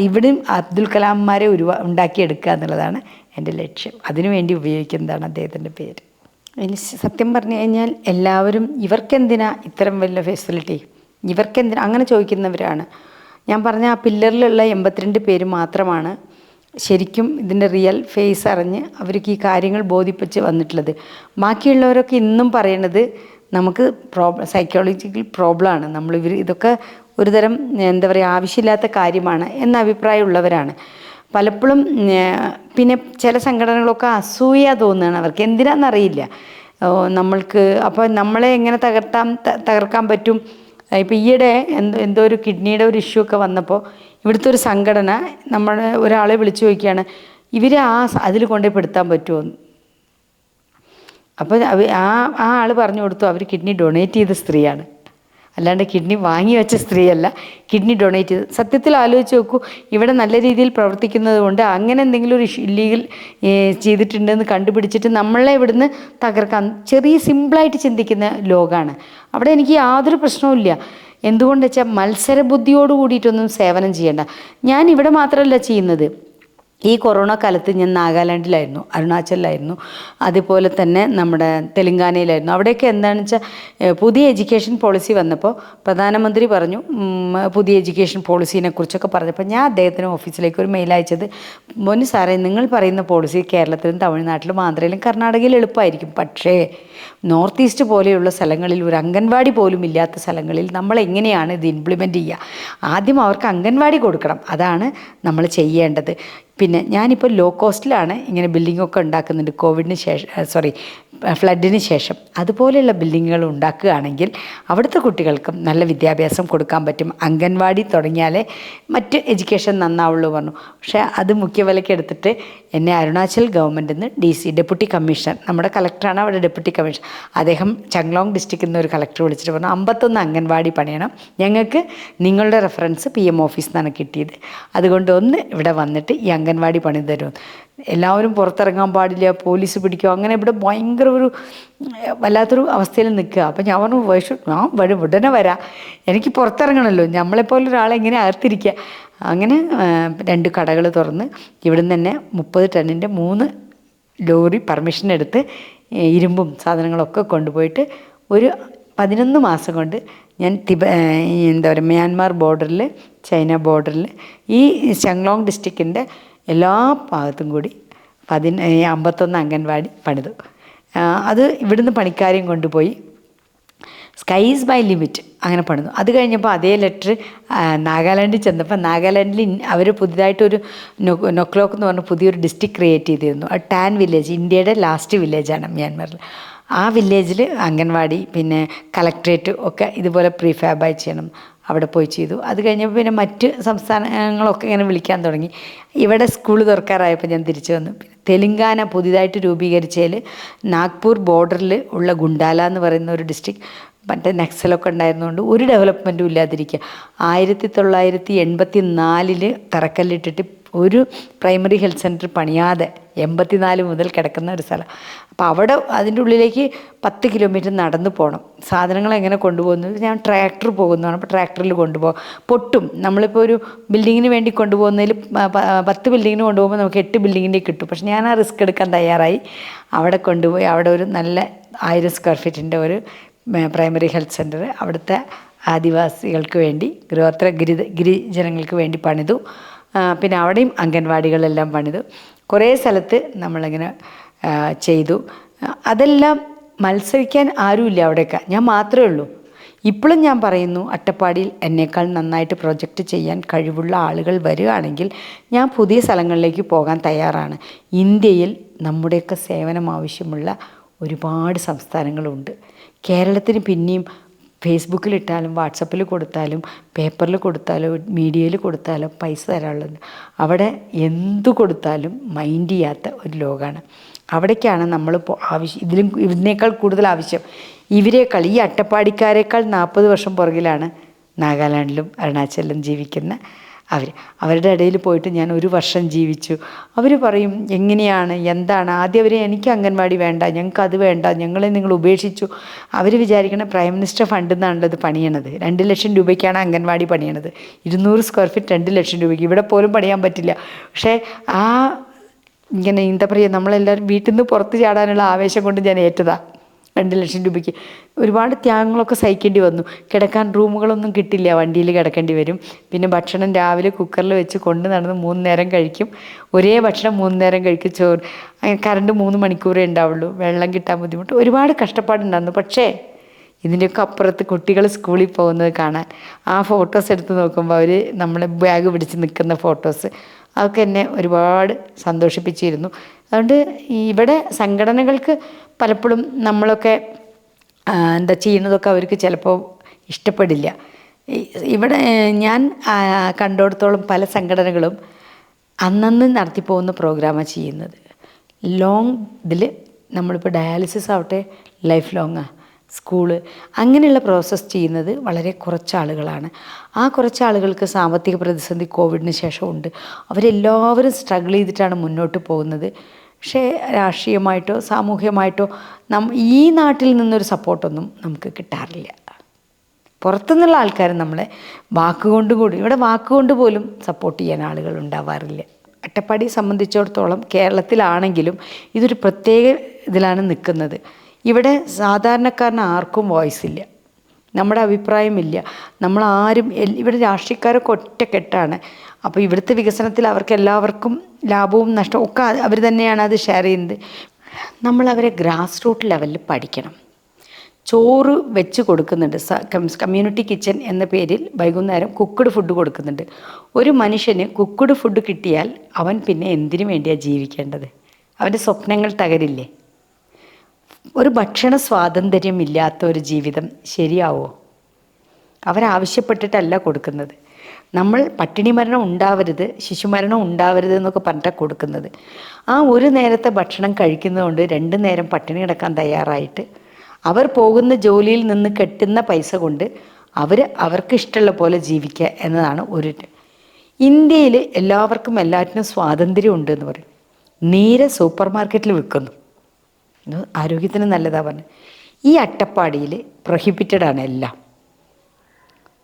ഇവിടെയും അബ്ദുൽ കലാംമാരെ ഉരുവാ ഉണ്ടാക്കിയെടുക്കുക എന്നുള്ളതാണ് എന്റെ ലക്ഷ്യം. അതിനുവേണ്ടി ഉപയോഗിക്കുന്നതാണ് അദ്ദേഹത്തിന്റെ പേര്. ഇനി സത്യം പറഞ്ഞു കഴിഞ്ഞാൽ എല്ലാവരും ഇവർക്കെന്തിനാ ഇത്തരം വലിയ ഫെസിലിറ്റി ഇവർക്കെന്തിനാ? അങ്ങനെ ചോദിക്കുന്നവരാണ്. ഞാൻ പറഞ്ഞ ആ പില്ലറിലുള്ള എൺപത്തിരണ്ട് പേര് മാത്രമാണ് ശരിക്കും ഇതിന്റെ റിയൽ ഫേസ് അറിഞ്ഞ് അവർക്ക് ഈ കാര്യങ്ങൾ ബോധിപ്പിച്ച് വന്നിട്ടുള്ളത്. ബാക്കിയുള്ളവരൊക്കെ ഇന്നും പറയണത് നമുക്ക് പ്രോബ്ലം സൈക്കോളജിക്കൽ പ്രോബ്ലമാണ് നമ്മൾ ഇവർ ഇതൊക്കെ ഒരുതരം എന്താ പറയുക ആവശ്യമില്ലാത്ത കാര്യമാണ് എന്ന അഭിപ്രായമുള്ളവരാണ്. പലപ്പോഴും പിന്നെ ചില സംഘടനകളൊക്കെ അസൂയ തോന്നുകയാണ് അവർക്ക്. എന്തിനാണെന്നറിയില്ല നമ്മൾക്ക് അപ്പോൾ നമ്മളെ എങ്ങനെ തകർത്താൻ തകർക്കാൻ പറ്റും? ഇപ്പം ഈയിടെ എന്തോ എന്തോ ഒരു കിഡ്നിയുടെ ഒരു ഇഷ്യൂ ഒക്കെ വന്നപ്പോൾ ഇവിടുത്തെ ഒരു സംഘടന നമ്മൾ ഒരാളെ വിളിച്ചു ചോദിക്കുകയാണ് ഇവർ ആ അതിൽ കൊണ്ടുപോയി പെടുത്താൻ പറ്റുമോ? അപ്പോൾ ആ ആ ആൾ പറഞ്ഞു കൊടുത്തു അവർ കിഡ്നി ഡൊണേറ്റ് ചെയ്ത സ്ത്രീയാണ്. അല്ലാണ്ട് കിഡ്നി വാങ്ങി വെച്ച സ്ത്രീയല്ല. കിഡ്നി ഡൊണേറ്റ് ചെയ്ത്. സത്യത്തിൽ ആലോചിച്ച് നോക്കൂ. ഇവിടെ നല്ല രീതിയിൽ പ്രവർത്തിക്കുന്നത് കൊണ്ട് അങ്ങനെ എന്തെങ്കിലും ഒരു ഇല്ലീഗൽ ചെയ്തിട്ടുണ്ടെന്ന് കണ്ടുപിടിച്ചിട്ട് നമ്മളെ ഇവിടുന്ന് തകർക്കാൻ ചെറിയ സിമ്പിളായിട്ട് ചിന്തിക്കുന്ന ലോകമാണ് അവിടെ എനിക്ക് യാതൊരു പ്രശ്നവുമില്ല എന്തുകൊണ്ട് വെച്ചാൽ മത്സരബുദ്ധിയോട് കൂടിയിട്ടൊന്നും സേവനം ചെയ്യേണ്ട. ഞാൻ ഇവിടെ മാത്രമല്ല ചെയ്യുന്നത്. ഈ കൊറോണ കാലത്ത് ഞാൻ നാഗാലാൻഡിലായിരുന്നു അരുണാചലിലായിരുന്നു. അതുപോലെ തന്നെ നമ്മുടെ തെലങ്കാനയിലായിരുന്നു. അവിടെയൊക്കെ എന്താണെന്ന് വെച്ചാൽ പുതിയ എഡ്യൂക്കേഷൻ പോളിസി വന്നപ്പോൾ പ്രധാനമന്ത്രി പറഞ്ഞു പുതിയ എഡ്യൂക്കേഷൻ പോളിസീനെ കുറിച്ചൊക്കെ പറഞ്ഞപ്പോൾ ഞാൻ അദ്ദേഹത്തിന് ഓഫീസിലേക്ക് ഒരു മെയിൽ അയച്ചത് മോന് സാറേ നിങ്ങൾ പറയുന്ന പോളിസി കേരളത്തിലും തമിഴ്നാട്ടിലും ആന്ധ്രയിലും കർണാടകയിലും എളുപ്പമായിരിക്കും. പക്ഷേ നോർത്ത് ഈസ്റ്റ് പോലെയുള്ള സ്ഥലങ്ങളിൽ ഒരു അംഗൻവാടി പോലും ഇല്ലാത്ത സ്ഥലങ്ങളിൽ നമ്മൾ എങ്ങനെയാണ് ഇത് ഇംപ്ലിമെന്റ് ചെയ്യുക ആദ്യം അവർക്ക് അംഗൻവാടി കൊടുക്കണം. അതാണ് നമ്മൾ ചെയ്യേണ്ടത്. പിന്നെ ഞാനിപ്പോൾ ലോ കോസ്റ്റിലാണ് ഇങ്ങനെ ബിൽഡിങ്ങൊക്കെ ഉണ്ടാക്കുന്നുണ്ട്. കോവിഡിന് ശേഷം സോറി ഫ്ലഡിന് ശേഷം. അതുപോലെയുള്ള ബിൽഡിങ്ങുകൾ ഉണ്ടാക്കുകയാണെങ്കിൽ അവിടുത്തെ കുട്ടികൾക്കും നല്ല വിദ്യാഭ്യാസം കൊടുക്കാൻ പറ്റും. അംഗൻവാടി തുടങ്ങിയാലേ മറ്റ് എഡ്യൂക്കേഷൻ നന്നാവുള്ളൂ പറഞ്ഞു. പക്ഷേ അത് മുഖ്യവിലയ്ക്ക് എടുത്തിട്ട് എന്നെ അരുണാചൽ ഗവൺമെന്റിൽ നിന്ന് ഡി സി ഡെപ്യൂട്ടി കമ്മീഷണർ നമ്മുടെ കളക്ടറാണ് അവിടെ ഡെപ്യൂട്ടി കമ്മീഷണർ അദ്ദേഹം ചങ്ലോങ് ഡിസ്ട്രിക്റ്റിൽ നിന്ന് ഒരു കളക്ടർ വിളിച്ചിട്ട് പറഞ്ഞു അമ്പത്തൊന്ന് അംഗൻവാടി പണിയണം. ഞങ്ങൾക്ക് നിങ്ങളുടെ റെഫറൻസ് പി എം ഓഫീസിൽ നിന്നാണ് കിട്ടിയത്. അതുകൊണ്ട് ഒന്ന് ഇവിടെ വന്നിട്ട് ഈ അംഗൻവാടി പണി തരും. എല്ലാവരും പുറത്തിറങ്ങാൻ പാടില്ല പോലീസ് പിടിക്കുക അങ്ങനെ ഇവിടെ ഭയങ്കര ഒരു വല്ലാത്തൊരു അവസ്ഥയിൽ നിൽക്കുക. അപ്പം ഞാൻ പറഞ്ഞു വൈഷു ഞാൻ വഴി ഉടനെ വരാം. എനിക്ക് പുറത്തിറങ്ങണമല്ലോ നമ്മളെപ്പോലെ ഒരാളെ എങ്ങനെ അകത്തിരിക്കുക? അങ്ങനെ രണ്ട് കടകൾ തുറന്ന് ഇവിടുന്ന് തന്നെ മുപ്പത് ടണ്ണിന്റെ മൂന്ന് ലോറി പെർമിഷൻ എടുത്ത് ഇരുമ്പും സാധനങ്ങളൊക്കെ കൊണ്ടുപോയിട്ട് ഒരു പതിനൊന്ന് മാസം കൊണ്ട് ഞാൻ തിബ എന്താ പറയുക മ്യാൻമാർ ബോർഡറിൽ ചൈന ബോർഡറിൽ ഈ ചങ്ലോങ് ഡിസ്ട്രിക്റ്റിന്റെ എല്ലാ ഭാഗത്തും കൂടി പതിന അമ്പത്തൊന്ന് അംഗൻവാടി പണിതു. അത് ഇവിടുന്ന് പണിക്കാരെയും കൊണ്ടുപോയി സ്കൈസ് ബൈ ലിമിറ്റ് അങ്ങനെ പണിതു. അത് കഴിഞ്ഞപ്പോൾ അതേ ലെറ്റർ നാഗാലാൻഡിൽ ചെന്നപ്പോൾ നാഗാലാൻഡിൽ അവർ പുതിയതായിട്ടൊരു നൊക്ലോക്ക് എന്ന് പറഞ്ഞ പുതിയൊരു ഡിസ്ട്രിക്ട് ക്രിയേറ്റ് ചെയ്തിരുന്നു. ആ ടാൻ വില്ലേജ് ഇന്ത്യയുടെ ലാസ്റ്റ് വില്ലേജാണ് മ്യാൻമറിൽ. ആ വില്ലേജിൽ അംഗൻവാടി പിന്നെ കളക്ട്രേറ്റ് ഒക്കെ ഇതുപോലെ പ്രീഫാബായി ചെയ്യണം. അവിടെ പോയി ചെയ്തു. അത് കഴിഞ്ഞപ്പോൾ പിന്നെ മറ്റ് സംസ്ഥാനങ്ങളൊക്കെ ഇങ്ങനെ വിളിക്കാൻ തുടങ്ങി. ഇവിടെ സ്കൂൾ തുറക്കാറായപ്പോൾ ഞാൻ തിരിച്ചു വന്നു. പിന്നെ തെലുങ്കാന പുതിയതായിട്ട് രൂപീകരിച്ചതിൽ നാഗ്പൂർ ബോർഡറിൽ ഉള്ള ഗുണ്ടാല എന്ന് പറയുന്ന ഒരു ഡിസ്ട്രിക്ട് മറ്റേ നക്സലൊക്കെ ഉണ്ടായിരുന്നുകൊണ്ട് ഒരു ഡെവലപ്മെന്റും ഇല്ലാതിരിക്കുക. ആയിരത്തി തൊള്ളായിരത്തി എൺപത്തി നാലിൽ തറക്കല്ലിട്ടിട്ട് ഒരു പ്രൈമറി ഹെൽത്ത് സെന്റർ പണിയാതെ എൺപത്തിനാല് മുതൽ കിടക്കുന്ന ഒരു സ്ഥലം. അപ്പോൾ അവിടെ അതിന്റെ ഉള്ളിലേക്ക് പത്ത് കിലോമീറ്റർ നടന്നു പോകണം സാധനങ്ങൾ എങ്ങനെ കൊണ്ടുപോകുന്നത് ഞാൻ ട്രാക്ടർ പോകുന്നതാണ്. അപ്പോൾ ട്രാക്ടറിൽ കൊണ്ടുപോകാം. പൊട്ടും. നമ്മളിപ്പോൾ ഒരു ബിൽഡിങ്ങിന് വേണ്ടി കൊണ്ടുപോകുന്നതിൽ പത്ത് ബിൽഡിങ്ങിന് കൊണ്ടുപോകുമ്പോൾ നമുക്ക് എട്ട് ബിൽഡിങ്ങിന്റെ കിട്ടും. പക്ഷെ ഞാൻ ആ റിസ്ക് എടുക്കാൻ തയ്യാറായി. അവിടെ കൊണ്ടുപോയി അവിടെ ഒരു നല്ല ആയിരം സ്ക്വയർ ഫീറ്റിന്റെ ഒരു പ്രൈമറി ഹെൽത്ത് സെന്റർ അവിടുത്തെ ആദിവാസികൾക്ക് വേണ്ടി ഗൃഹോത്ര ഗിരി ഗിരിജനങ്ങൾക്ക് വേണ്ടി പണിതു. പിന്നെ അവിടെയും അംഗൻവാടികളെല്ലാം പണിതു. കുറേ സ്ഥലത്ത് നമ്മളിങ്ങനെ ചെയ്തു. അതെല്ലാം മത്സരിക്കാൻ ആരുമില്ല അവിടെയൊക്കെ. ഞാൻ മാത്രമേ ഉള്ളൂ. ഇപ്പോഴും ഞാൻ പറയുന്നു അട്ടപ്പാടിയിൽ എന്നേക്കാൾ നന്നായിട്ട് പ്രൊജക്റ്റ് ചെയ്യാൻ കഴിവുള്ള ആളുകൾ വരികയാണെങ്കിൽ ഞാൻ പുതിയ സ്ഥലങ്ങളിലേക്ക് പോകാൻ തയ്യാറാണ്. ഇന്ത്യയിൽ നമ്മുടെയൊക്കെ സേവനം ആവശ്യമുള്ള ഒരുപാട് സംസ്ഥാനങ്ങളുണ്ട്. കേരളത്തിന് പിന്നെയും ഫേസ്ബുക്കിലിട്ടാലും വാട്സപ്പിൽ കൊടുത്താലും പേപ്പറിൽ കൊടുത്താലും മീഡിയയിൽ കൊടുത്താലും പൈസ തരാനുള്ളത്. അവിടെ എന്തു കൊടുത്താലും മൈൻഡ് ചെയ്യാത്ത ഒരു ലോകമാണ് അവിടേക്കാണ് നമ്മളിപ്പോൾ ആവശ്യം ഇതിലും ഇതിനേക്കാൾ കൂടുതൽ ആവശ്യം. ഇവരെക്കാൾ ഈ അട്ടപ്പാടിക്കാരേക്കാൾ നാൽപ്പത് വർഷം പുറകിലാണ് നാഗാലാൻഡിലും അരുണാചലിലും ജീവിക്കുന്ന അവർ അവരുടെ ഇടയിൽ പോയിട്ട് ഞാൻ ഒരു വർഷം ജീവിച്ചു. അവർ പറയും എങ്ങനെയാണ്? എന്താണ്? ആദ്യം അവർ എനിക്ക് അംഗൻവാടി വേണ്ട ഞങ്ങൾക്ക് അത് വേണ്ട ഞങ്ങളെ നിങ്ങൾ ഉപേക്ഷിച്ചു. അവർ വിചാരിക്കണ പ്രൈം മിനിസ്റ്റർ ഫണ്ടിൽ നിന്നാണല്ലോ ഇത് പണിയണത്. രണ്ട് ലക്ഷം രൂപയ്ക്കാണ് അംഗൻവാടി പണിയണത്. ഇരുന്നൂറ് സ്ക്വയർ ഫീറ്റ് രണ്ട് ലക്ഷം രൂപയ്ക്ക്. ഇവിടെ പോലും പണിയാൻ പറ്റില്ല. പക്ഷേ ആ ഇങ്ങനെ എന്താ പറയുക നമ്മളെല്ലാവരും വീട്ടിൽ നിന്ന് പുറത്ത് ചാടാനുള്ള ആവേശം കൊണ്ട് ഞാൻ ഏറ്റതാ. രണ്ട് ലക്ഷം രൂപയ്ക്ക്. ഒരുപാട് ത്യാഗങ്ങളൊക്കെ സഹിക്കേണ്ടി വന്നു. കിടക്കാൻ റൂമുകളൊന്നും കിട്ടില്ല. വണ്ടിയിൽ കിടക്കേണ്ടി വരും. പിന്നെ ഭക്ഷണം രാവിലെ കുക്കറിൽ വെച്ച് കൊണ്ട് നടന്ന് മൂന്ന് നേരം കഴിക്കും. ഒരേ ഭക്ഷണം മൂന്ന് നേരം കഴിക്കും. ചോറ് കറണ്ട് മൂന്ന് മണിക്കൂറേ ഉണ്ടാവുള്ളൂ. വെള്ളം കിട്ടാൻ ബുദ്ധിമുട്ട്. ഒരുപാട് കഷ്ടപ്പാടുണ്ടായിരുന്നു. പക്ഷേ ഇതിന്റെയൊക്കെ അപ്പുറത്ത് കുട്ടികൾ സ്കൂളിൽ പോകുന്നത് കാണാൻ. ആ ഫോട്ടോസ് എടുത്ത് നോക്കുമ്പോൾ അവർ നമ്മളെ ബാഗ് പിടിച്ച് നിൽക്കുന്ന ഫോട്ടോസ് അതൊക്കെ എന്നെ ഒരുപാട് സന്തോഷിപ്പിച്ചിരുന്നു. അതുകൊണ്ട് ഇവിടെ സംഘടനകൾക്ക് പലപ്പോഴും നമ്മളൊക്കെ എന്താ ചെയ്യുന്നതൊക്കെ അവർക്ക് ചിലപ്പോൾ ഇഷ്ടപ്പെടില്ല. ഇവിടെ ഞാൻ കണ്ടിടത്തോളം പല സംഘടനകളും അന്നന്ന് നടത്തിപ്പോകുന്ന പ്രോഗ്രാമാണ് ചെയ്യുന്നത്. ലോങ് ഇതിൽ നമ്മളിപ്പോൾ ഡയാലിസിസ് ആവട്ടെ ലൈഫ് ലോങ്ങാ സ്കൂൾ അങ്ങനെയുള്ള പ്രോസസ്സ് ചെയ്യുന്നത് വളരെ കുറച്ച് ആളുകളാണ്. ആ കുറച്ച് ആളുകൾക്ക് സാമ്പത്തിക പ്രതിസന്ധി കോവിഡിന് ശേഷമുണ്ട്. അവരെല്ലാവരും സ്ട്രഗിൾ ചെയ്തിട്ടാണ് മുന്നോട്ട് പോകുന്നത്. പക്ഷേ രാഷ്ട്രീയമായിട്ടോ സാമൂഹ്യമായിട്ടോ നം ഈ നാട്ടിൽ നിന്നൊരു സപ്പോർട്ടൊന്നും നമുക്ക് കിട്ടാറില്ല. പുറത്തുനിന്നുള്ള ആൾക്കാർ നമ്മളെ വാക്കുകൊണ്ട് കൂടി ഇവിടെ വാക്കുകൊണ്ട് പോലും സപ്പോർട്ട് ചെയ്യാൻ ആളുകൾ ഉണ്ടാവാറില്ല. അട്ടപ്പാടി സംബന്ധിച്ചിടത്തോളം കേരളത്തിലാണെങ്കിലും ഇതൊരു പ്രത്യേക ഇതിലാണ് നിൽക്കുന്നത്. ഇവിടെ സാധാരണക്കാരന് ആർക്കും വോയിസ് ഇല്ല. നമ്മുടെ അഭിപ്രായമില്ല നമ്മളാരും ഇവിടെ രാഷ്ട്രീയക്കാരൊക്കെ ഒറ്റക്കെട്ടാണ്. അപ്പോൾ ഇവിടുത്തെ വികസനത്തിൽ അവർക്ക് എല്ലാവർക്കും ലാഭവും നഷ്ടവും ഒക്കെ അവർ തന്നെയാണ് അത് ഷെയർ ചെയ്യുന്നത്. നമ്മൾ അവരെ ഗ്രാസ് റൂട്ട് ലെവലിൽ പഠിക്കണം. ചോറ് വെച്ച് കൊടുക്കുന്നുണ്ട്. കമ്മ്യൂണിറ്റി കിച്ചൺ എന്ന പേരിൽ വൈകുന്നേരം കുക്ക്ഡ് ഫുഡ് കൊടുക്കുന്നുണ്ട്. ഒരു മനുഷ്യന് കുക്ക്ഡ് ഫുഡ് കിട്ടിയാൽ അവൻ പിന്നെ എന്തിനു വേണ്ടിയാണ് ജീവിക്കേണ്ടത്? അവന്റെ സ്വപ്നങ്ങൾ തകരില്ലേ? ഒരു ഭക്ഷണ സ്വാതന്ത്ര്യമില്ലാത്ത ഒരു ജീവിതം ശരിയാവോ? അവരാവശ്യപ്പെട്ടിട്ടല്ല കൊടുക്കുന്നത്. നമ്മൾ പട്ടിണി മരണം ഉണ്ടാവരുത് ശിശുമരണം ഉണ്ടാവരുത് എന്നൊക്കെ പറഞ്ഞിട്ടാണ് കൊടുക്കുന്നത്. ആ ഒരു നേരത്തെ ഭക്ഷണം കഴിക്കുന്നതുകൊണ്ട് രണ്ട് നേരം പട്ടിണി കിടക്കാൻ തയ്യാറായിട്ട് അവർ പോകുന്ന ജോലിയിൽ നിന്ന് കെട്ടുന്ന പൈസ കൊണ്ട് അവർ അവർക്ക് ഇഷ്ടമുള്ള പോലെ ജീവിക്കുക എന്നതാണ് ഒരു ഇന്ത്യയിൽ എല്ലാവർക്കും എല്ലാറ്റിനും സ്വാതന്ത്ര്യം ഉണ്ട് എന്ന് പറയും. നീര സൂപ്പർ മാർക്കറ്റിൽ വിൽക്കുന്നു ആരോഗ്യത്തിന് നല്ലതാണ് പറഞ്ഞു. ഈ അട്ടപ്പാടിയിൽ പ്രൊഹിബിറ്റഡ് ആണ് എല്ലാം.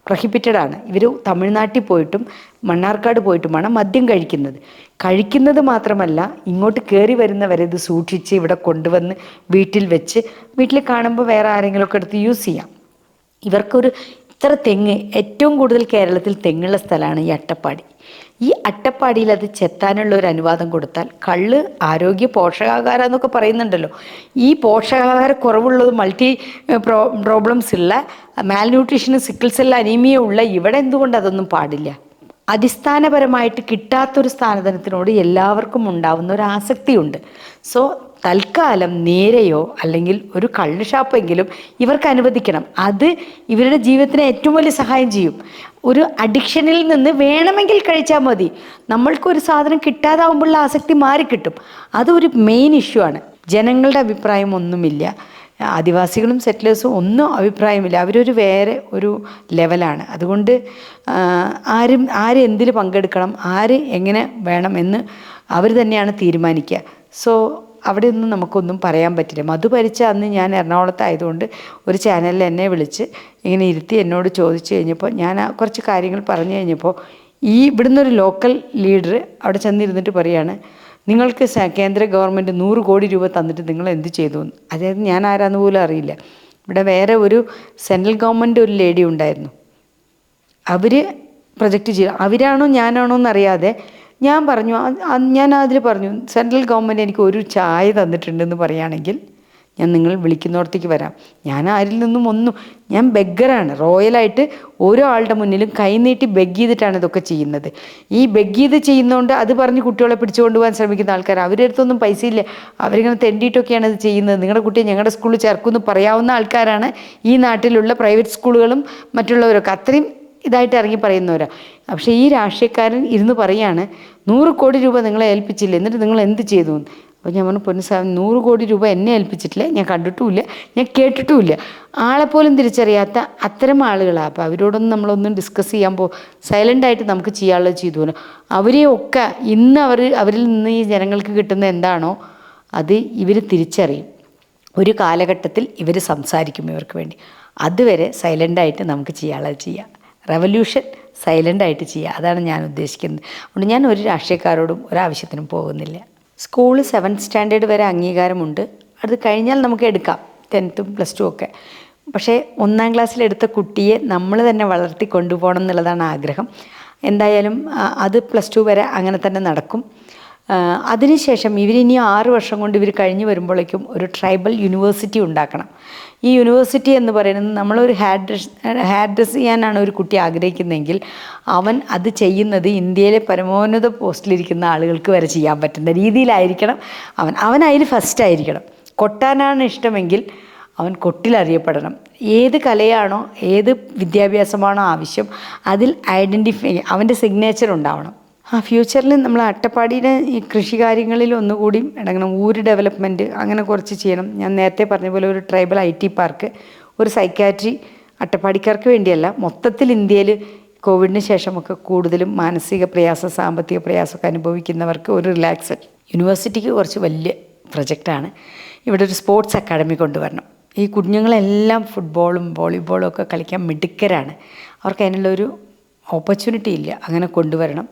പ്രൊഹിബിറ്റഡ് ആണ് ഇവർ തമിഴ്നാട്ടിൽ പോയിട്ടും മണ്ണാർക്കാട് പോയിട്ടുമാണ് മദ്യം കഴിക്കുന്നത്. കഴിക്കുന്നത് മാത്രമല്ല ഇങ്ങോട്ട് കയറി വരുന്നവരെ ഇത് സൂക്ഷിച്ച് ഇവിടെ കൊണ്ടുവന്ന് വീട്ടിൽ വെച്ച് വീട്ടിൽ കാണുമ്പോൾ വേറെ ആരെങ്കിലുമൊക്കെ എടുത്ത് യൂസ് ചെയ്യാം. ഇവർക്കൊരു ഇത്ര തെങ്ങ് ഏറ്റവും കൂടുതൽ കേരളത്തിൽ തെങ്ങുള്ള സ്ഥലമാണ് ഈ അട്ടപ്പാടി. ഈ അട്ടപ്പാടിയിൽ അത് ചെത്താനുള്ള ഒരു അനുവാദം കൊടുത്താൽ കള്ള് ആരോഗ്യ പോഷകാഹാരം എന്നൊക്കെ പറയുന്നുണ്ടല്ലോ. ഈ പോഷകാഹാര കുറവുള്ളത് മൾട്ടി പ്രോ പ്രോബ്ലംസ് ഉള്ള മാൽന്യൂട്രീഷന് സിക്കിൾസ് എല്ലാം അനീമിയ ഉള്ള ഇവിടെ എന്തുകൊണ്ട് അതൊന്നും പാടില്ല? അടിസ്ഥാനപരമായിട്ട് കിട്ടാത്തൊരു സ്ഥാനതനത്തിനോട് എല്ലാവർക്കും ഉണ്ടാവുന്ന ഒരു ആസക്തിയുണ്ട്. സോ തൽക്കാലം നേരെയോ അല്ലെങ്കിൽ ഒരു കള്ള് ഷാപ്പെങ്കിലും ഇവർക്ക് അനുവദിക്കണം. അത് ഇവരുടെ ജീവിതത്തിന് ഏറ്റവും വലിയ സഹായം ചെയ്യും. ഒരു അഡിക്ഷനിൽ നിന്ന് വേണമെങ്കിൽ കഴിച്ചാൽ മതി. നമ്മൾക്കൊരു സാധനം കിട്ടാതാവുമ്പോഴുള്ള ആസക്തി മാറിക്കിട്ടും. അതൊരു മെയിൻ ഇഷ്യൂ ആണ്. ജനങ്ങളുടെ അഭിപ്രായം ഒന്നുമില്ല. ആദിവാസികളും സെറ്റിലേഴ്സും ഒന്നും അഭിപ്രായമില്ല. അവരൊരു വേറെ ഒരു ലെവലാണ് അതുകൊണ്ട് ആരും ആര് എന്തിൽ പങ്കെടുക്കണം ആര് എങ്ങനെ വേണം എന്ന് അവർ തന്നെയാണ് തീരുമാനിക്കുക. സോ അവിടെ നമുക്കൊന്നും പറയാൻ പറ്റില്ല. മധു ഭരിച്ച അന്ന് ഞാൻ എറണാകുളത്തായതുകൊണ്ട് ഒരു ചാനലിൽ എന്നെ വിളിച്ച് ഇങ്ങനെ ഇരുത്തി എന്നോട് ചോദിച്ചു കഴിഞ്ഞപ്പോൾ ഞാൻ കുറച്ച് കാര്യങ്ങൾ പറഞ്ഞു കഴിഞ്ഞപ്പോൾ ഈ ഇവിടുന്ന് ഒരു ലോക്കൽ ലീഡർ അവിടെ ചെന്നിരുന്നിട്ട് പറയാണ് നിങ്ങൾക്ക് കേന്ദ്ര ഗവൺമെന്റ് നൂറ് കോടി രൂപ തന്നിട്ട് നിങ്ങൾ എന്ത് ചെയ്തു? അതായത് ഞാൻ ആരാന്ന് പോലും അറിയില്ല. ഇവിടെ വേറെ ഒരു സെൻട്രൽ ഗവൺമെന്റ് ഒരു ലേഡി ഉണ്ടായിരുന്നു. അവർ പ്രൊജക്റ്റ് ചെയ്തു. അവരാണോ ഞാനാണോ എന്നറിയാതെ ഞാൻ പറഞ്ഞു ഞാൻ അതിൽ പറഞ്ഞു സെൻട്രൽ ഗവൺമെന്റ് എനിക്ക് ഒരു ചായ തന്നിട്ടുണ്ടെന്ന് പറയുകയാണെങ്കിൽ ഞാൻ നിങ്ങൾ വിളിക്കുന്നിടത്തേക്ക് വരാം. ഞാൻ ആരിൽ നിന്നും ഒന്നും ഞാൻ ബെഗ്ഗറാണ് റോയലായിട്ട് ഓരോ ആളുടെ മുന്നിലും കൈനീട്ടി ബെഗ് ചെയ്തിട്ടാണ് ഇതൊക്കെ ചെയ്യുന്നത്. ഈ ബെഗ് ചെയ്ത് ചെയ്യുന്നതുകൊണ്ട് അത് പറഞ്ഞ് കുട്ടികളെ പിടിച്ചുകൊണ്ട് പോകാൻ ശ്രമിക്കുന്ന ആൾക്കാർ അവരുടെ അടുത്തൊന്നും പൈസ ഇല്ല. അവരിങ്ങനെ തെണ്ടിയിട്ടൊക്കെയാണ് ഇത് ചെയ്യുന്നത്. നിങ്ങളുടെ കുട്ടിയെ ഞങ്ങളുടെ സ്കൂളിൽ ചേർക്കുമെന്ന് പറയാവുന്ന ആൾക്കാരാണ് ഈ നാട്ടിലുള്ള പ്രൈവറ്റ് സ്കൂളുകളും മറ്റുള്ളവരൊക്കെ. അത്രയും ഇതായിട്ട് ഇറങ്ങി പറയുന്നവരാ. പക്ഷേ ഈ രാഷ്ട്രീയക്കാരൻ ഇരുന്ന് പറയാണ് നൂറ് കോടി രൂപ നിങ്ങളെ ഏൽപ്പിച്ചില്ല? എന്നിട്ട് നിങ്ങൾ എന്ത് ചെയ്തു? അപ്പോൾ ഞാൻ പറഞ്ഞു പൊന്നു നൂറ് കോടി രൂപ എന്നെ ഏൽപ്പിച്ചിട്ടില്ല? ഞാൻ കണ്ടിട്ടുമില്ല ഞാൻ കേട്ടിട്ടുമില്ല. ആളെപ്പോലും തിരിച്ചറിയാത്ത അത്തരം ആളുകളാണ് അപ്പോൾ അവരോടൊന്നും നമ്മളൊന്നും ഡിസ്കസ് ചെയ്യാൻ പോ സൈലന്റായിട്ട് നമുക്ക് ചെയ്യാനുള്ളത് ചെയ്തു അവരെയൊക്കെ ഇന്ന് അവർ അവരിൽ നിന്ന് ഈ ജനങ്ങൾക്ക് കിട്ടുന്ന എന്താണോ അത് ഇവർ തിരിച്ചറിയും. ഒരു കാലഘട്ടത്തിൽ ഇവർ സംസാരിക്കും ഇവർക്ക് വേണ്ടി. അതുവരെ സൈലന്റായിട്ട് നമുക്ക് ചെയ്യാനുള്ളത് ചെയ്യാം. റവല്യൂഷൻ സൈലന്റായിട്ട് ചെയ്യുക അതാണ് ഞാൻ ഉദ്ദേശിക്കുന്നത്. അതുകൊണ്ട് ഞാൻ ഒരു രാഷ്ട്രീയക്കാരോടും ഒരാവശ്യത്തിനും പോകുന്നില്ല. സ്കൂൾ സെവൻത് സ്റ്റാൻഡേർഡ് വരെ അംഗീകാരമുണ്ട്. അത് കഴിഞ്ഞാൽ നമുക്ക് എടുക്കാം. ടെൻത്തും പ്ലസ് ടു ഒക്കെ. പക്ഷേ ഒന്നാം ക്ലാസ്സിൽ എടുത്ത കുട്ടിയെ നമ്മൾ തന്നെ വളർത്തി കൊണ്ടുപോകണം എന്നുള്ളതാണ് ആഗ്രഹം. എന്തായാലും അത് പ്ലസ് ടു വരെ അങ്ങനെ തന്നെ നടക്കും. അതിനുശേഷം ഇവരിനി ആറ് വർഷം കൊണ്ട് ഇവർ കഴിഞ്ഞ് വരുമ്പോഴേക്കും ഒരു ട്രൈബൽ യൂണിവേഴ്സിറ്റി ഉണ്ടാക്കണം. ഈ യൂണിവേഴ്സിറ്റി എന്ന് പറയുന്നത് നമ്മളൊരു ഹെയർ ഹെയർ ഡ്രസ് ചെയ്യാനാണ് ഒരു കുട്ടി ആഗ്രഹിക്കുന്നതെങ്കിൽ അവൻ അത് ചെയ്യുന്നത് ഇന്ത്യയിലെ പരമോന്നത പോസ്റ്റിലിരിക്കുന്ന ആളുകൾക്ക് വരെ ചെയ്യാൻ പറ്റുന്ന രീതിയിലായിരിക്കണം അവൻ. അവൻ അതിൽ ഫസ്റ്റ് ആയിരിക്കണം. കൊട്ടാനാണ് ഇഷ്ടമെങ്കിൽ അവൻ കൊട്ടിലറിയപ്പെടണം ഏത് കലയാണോ ഏത് വിദ്യാഭ്യാസമാണോ ആവശ്യം അതിൽ ഐഡന്റിഫൈ അവന്റെ സിഗ്നേച്ചർ ഉണ്ടാവണം. ആ ഫ്യൂച്ചറിൽ നമ്മൾ അട്ടപ്പാടിയുടെ ഈ കൃഷി കാര്യങ്ങളിൽ ഒന്നുകൂടി ഇടങ്ങണം. ഊര് ഡെവലപ്മെന്റ് അങ്ങനെ കുറച്ച് ചെയ്യണം. ഞാൻ നേരത്തെ പറഞ്ഞ പോലെ ഒരു ട്രൈബൽ ഐ ടി പാർക്ക് ഒരു സൈക്കാട്രി അട്ടപ്പാടിക്കാർക്ക് വേണ്ടിയല്ല. മൊത്തത്തിൽ ഇന്ത്യയിൽ കോവിഡിന് ശേഷമൊക്കെ കൂടുതലും മാനസിക പ്രയാസ സാമ്പത്തിക പ്രയാസമൊക്കെ അനുഭവിക്കുന്നവർക്ക് ഒരു റിലാക്സ് യൂണിവേഴ്സിറ്റിക്ക് കുറച്ച് വലിയ പ്രൊജക്റ്റാണ് ഇവിടെ ഒരു സ്പോർട്സ് അക്കാഡമി കൊണ്ടുവരണം. ഈ കുഞ്ഞുങ്ങളെല്ലാം ഫുട്ബോളും വോളിബോളും ഒക്കെ കളിക്കാൻ മിടുക്കരാണ്. അവർക്ക് അതിനുള്ളൊരു ഓപ്പർച്യൂണിറ്റി ഇല്ല. അങ്ങനെ കൊണ്ടുവരണം.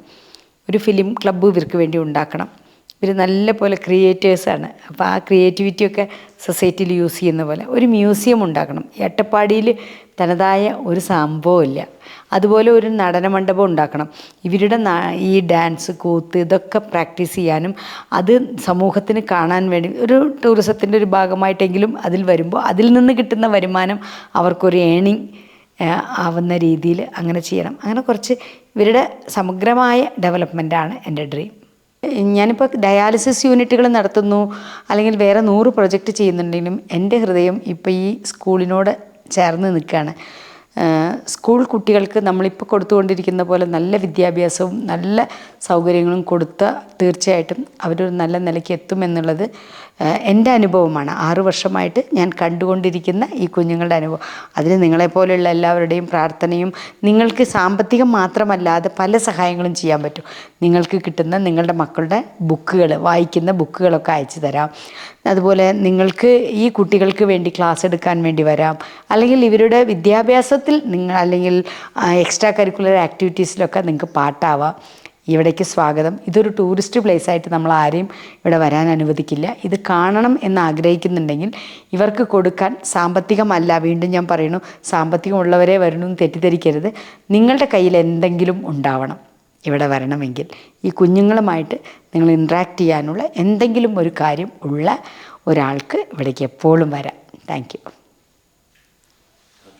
ഒരു ഫിലിം ക്ലബ്ബ് ഇവർക്ക് വേണ്ടി ഉണ്ടാക്കണം. ഇവർ നല്ല പോലെ ക്രിയേറ്റേഴ്സാണ് അപ്പോൾ ആ ക്രിയേറ്റിവിറ്റിയൊക്കെ സൊസൈറ്റിയിൽ യൂസ് ചെയ്യുന്ന പോലെ ഒരു മ്യൂസിയം ഉണ്ടാക്കണം. എട്ടപ്പാടിയിൽ തനതായ ഒരു സംഭവമില്ല അതുപോലെ ഒരു നടന മണ്ഡപം ഉണ്ടാക്കണം. ഇവരുടെ ഈ ഡാൻസ് കൂത്ത് ഇതൊക്കെ പ്രാക്ടീസ് ചെയ്യാനും അത് സമൂഹത്തിന് കാണാൻ വേണ്ടി ഒരു ടൂറിസത്തിന്റെ ഒരു ഭാഗമായിട്ടെങ്കിലും അതിൽ വരുമ്പോൾ അതിൽ നിന്ന് കിട്ടുന്ന വരുമാനം അവർക്കൊരു ഏണിങ് ആവുന്ന രീതിയിൽ അങ്ങനെ ചെയ്യണം. അങ്ങനെ കുറച്ച് ഇവരുടെ സമഗ്രമായ ഡെവലപ്മെന്റാണ് എന്റെ ഡ്രീം. ഞാനിപ്പോൾ ഡയാലിസിസ് യൂണിറ്റുകൾ നടത്തുന്നു അല്ലെങ്കിൽ വേറെ നൂറ് പ്രൊജക്റ്റ് ചെയ്യുന്നുണ്ടെങ്കിലും എന്റെ ഹൃദയം ഇപ്പോൾ ഈ സ്കൂളിനോട് ചേർന്ന് നിൽക്കുകയാണ്. സ്കൂൾ കുട്ടികൾക്ക് നമ്മളിപ്പോൾ കൊടുത്തുകൊണ്ടിരിക്കുന്ന പോലെ നല്ല വിദ്യാഭ്യാസവും നല്ല സൗകര്യങ്ങളും കൊടുത്ത തീർച്ചയായിട്ടും അവരൊരു നല്ല നിലയ്ക്ക് എത്തുമെന്നുള്ളത് എന്റെ അനുഭവമാണ്. ആറു വർഷമായിട്ട് ഞാൻ കണ്ടുകൊണ്ടിരിക്കുന്ന ഈ കുഞ്ഞുങ്ങളുടെ അനുഭവം. അതിന് നിങ്ങളെപ്പോലെയുള്ള എല്ലാവരുടെയും പ്രാർത്ഥനയും നിങ്ങൾക്ക് സാമ്പത്തികം മാത്രമല്ലാതെ പല സഹായങ്ങളും ചെയ്യാൻ പറ്റും. നിങ്ങൾക്ക് കിട്ടുന്ന നിങ്ങളുടെ മക്കളുടെ ബുക്കുകൾ വായിക്കുന്ന ബുക്കുകളൊക്കെ അയച്ചു തരാം. അതുപോലെ നിങ്ങൾക്ക് ഈ കുട്ടികൾക്ക് വേണ്ടി ക്ലാസ് എടുക്കാൻ വേണ്ടി വരാം. അല്ലെങ്കിൽ ഇവരുടെ വിദ്യാഭ്യാസത്തിൽ നിങ്ങൾ അല്ലെങ്കിൽ എക്സ്ട്രാ കരിക്കുലർ ആക്ടിവിറ്റീസിലൊക്കെ നിങ്ങൾക്ക് പാട്ടാവാം. ഇവിടേക്ക് സ്വാഗതം. ഇതൊരു ടൂറിസ്റ്റ് പ്ലേസ് ആയിട്ട് നമ്മൾ ആരെയും ഇവിടെ വരാൻ അനുവദിക്കില്ല. ഇത് കാണണം എന്ന് ആഗ്രഹിക്കുന്നുണ്ടെങ്കിൽ ഇവർക്ക് കൊടുക്കാൻ സാമ്പത്തികമല്ല. വീണ്ടും ഞാൻ പറയുന്നു സാമ്പത്തികമുള്ളവരെ വരണു എന്ന് തെറ്റിദ്ധരിക്കരുത്. നിങ്ങളുടെ കയ്യിൽ എന്തെങ്കിലും ഉണ്ടാവണം ഇവിടെ വരണമെങ്കിൽ. ഈ കുഞ്ഞുങ്ങളുമായിട്ട് നിങ്ങൾ ഇൻട്രാക്ട് ചെയ്യാനുള്ള എന്തെങ്കിലും ഒരു കാര്യം ഉള്ള ഒരാൾക്ക് ഇവിടേക്ക് എപ്പോഴും വരാം. താങ്ക്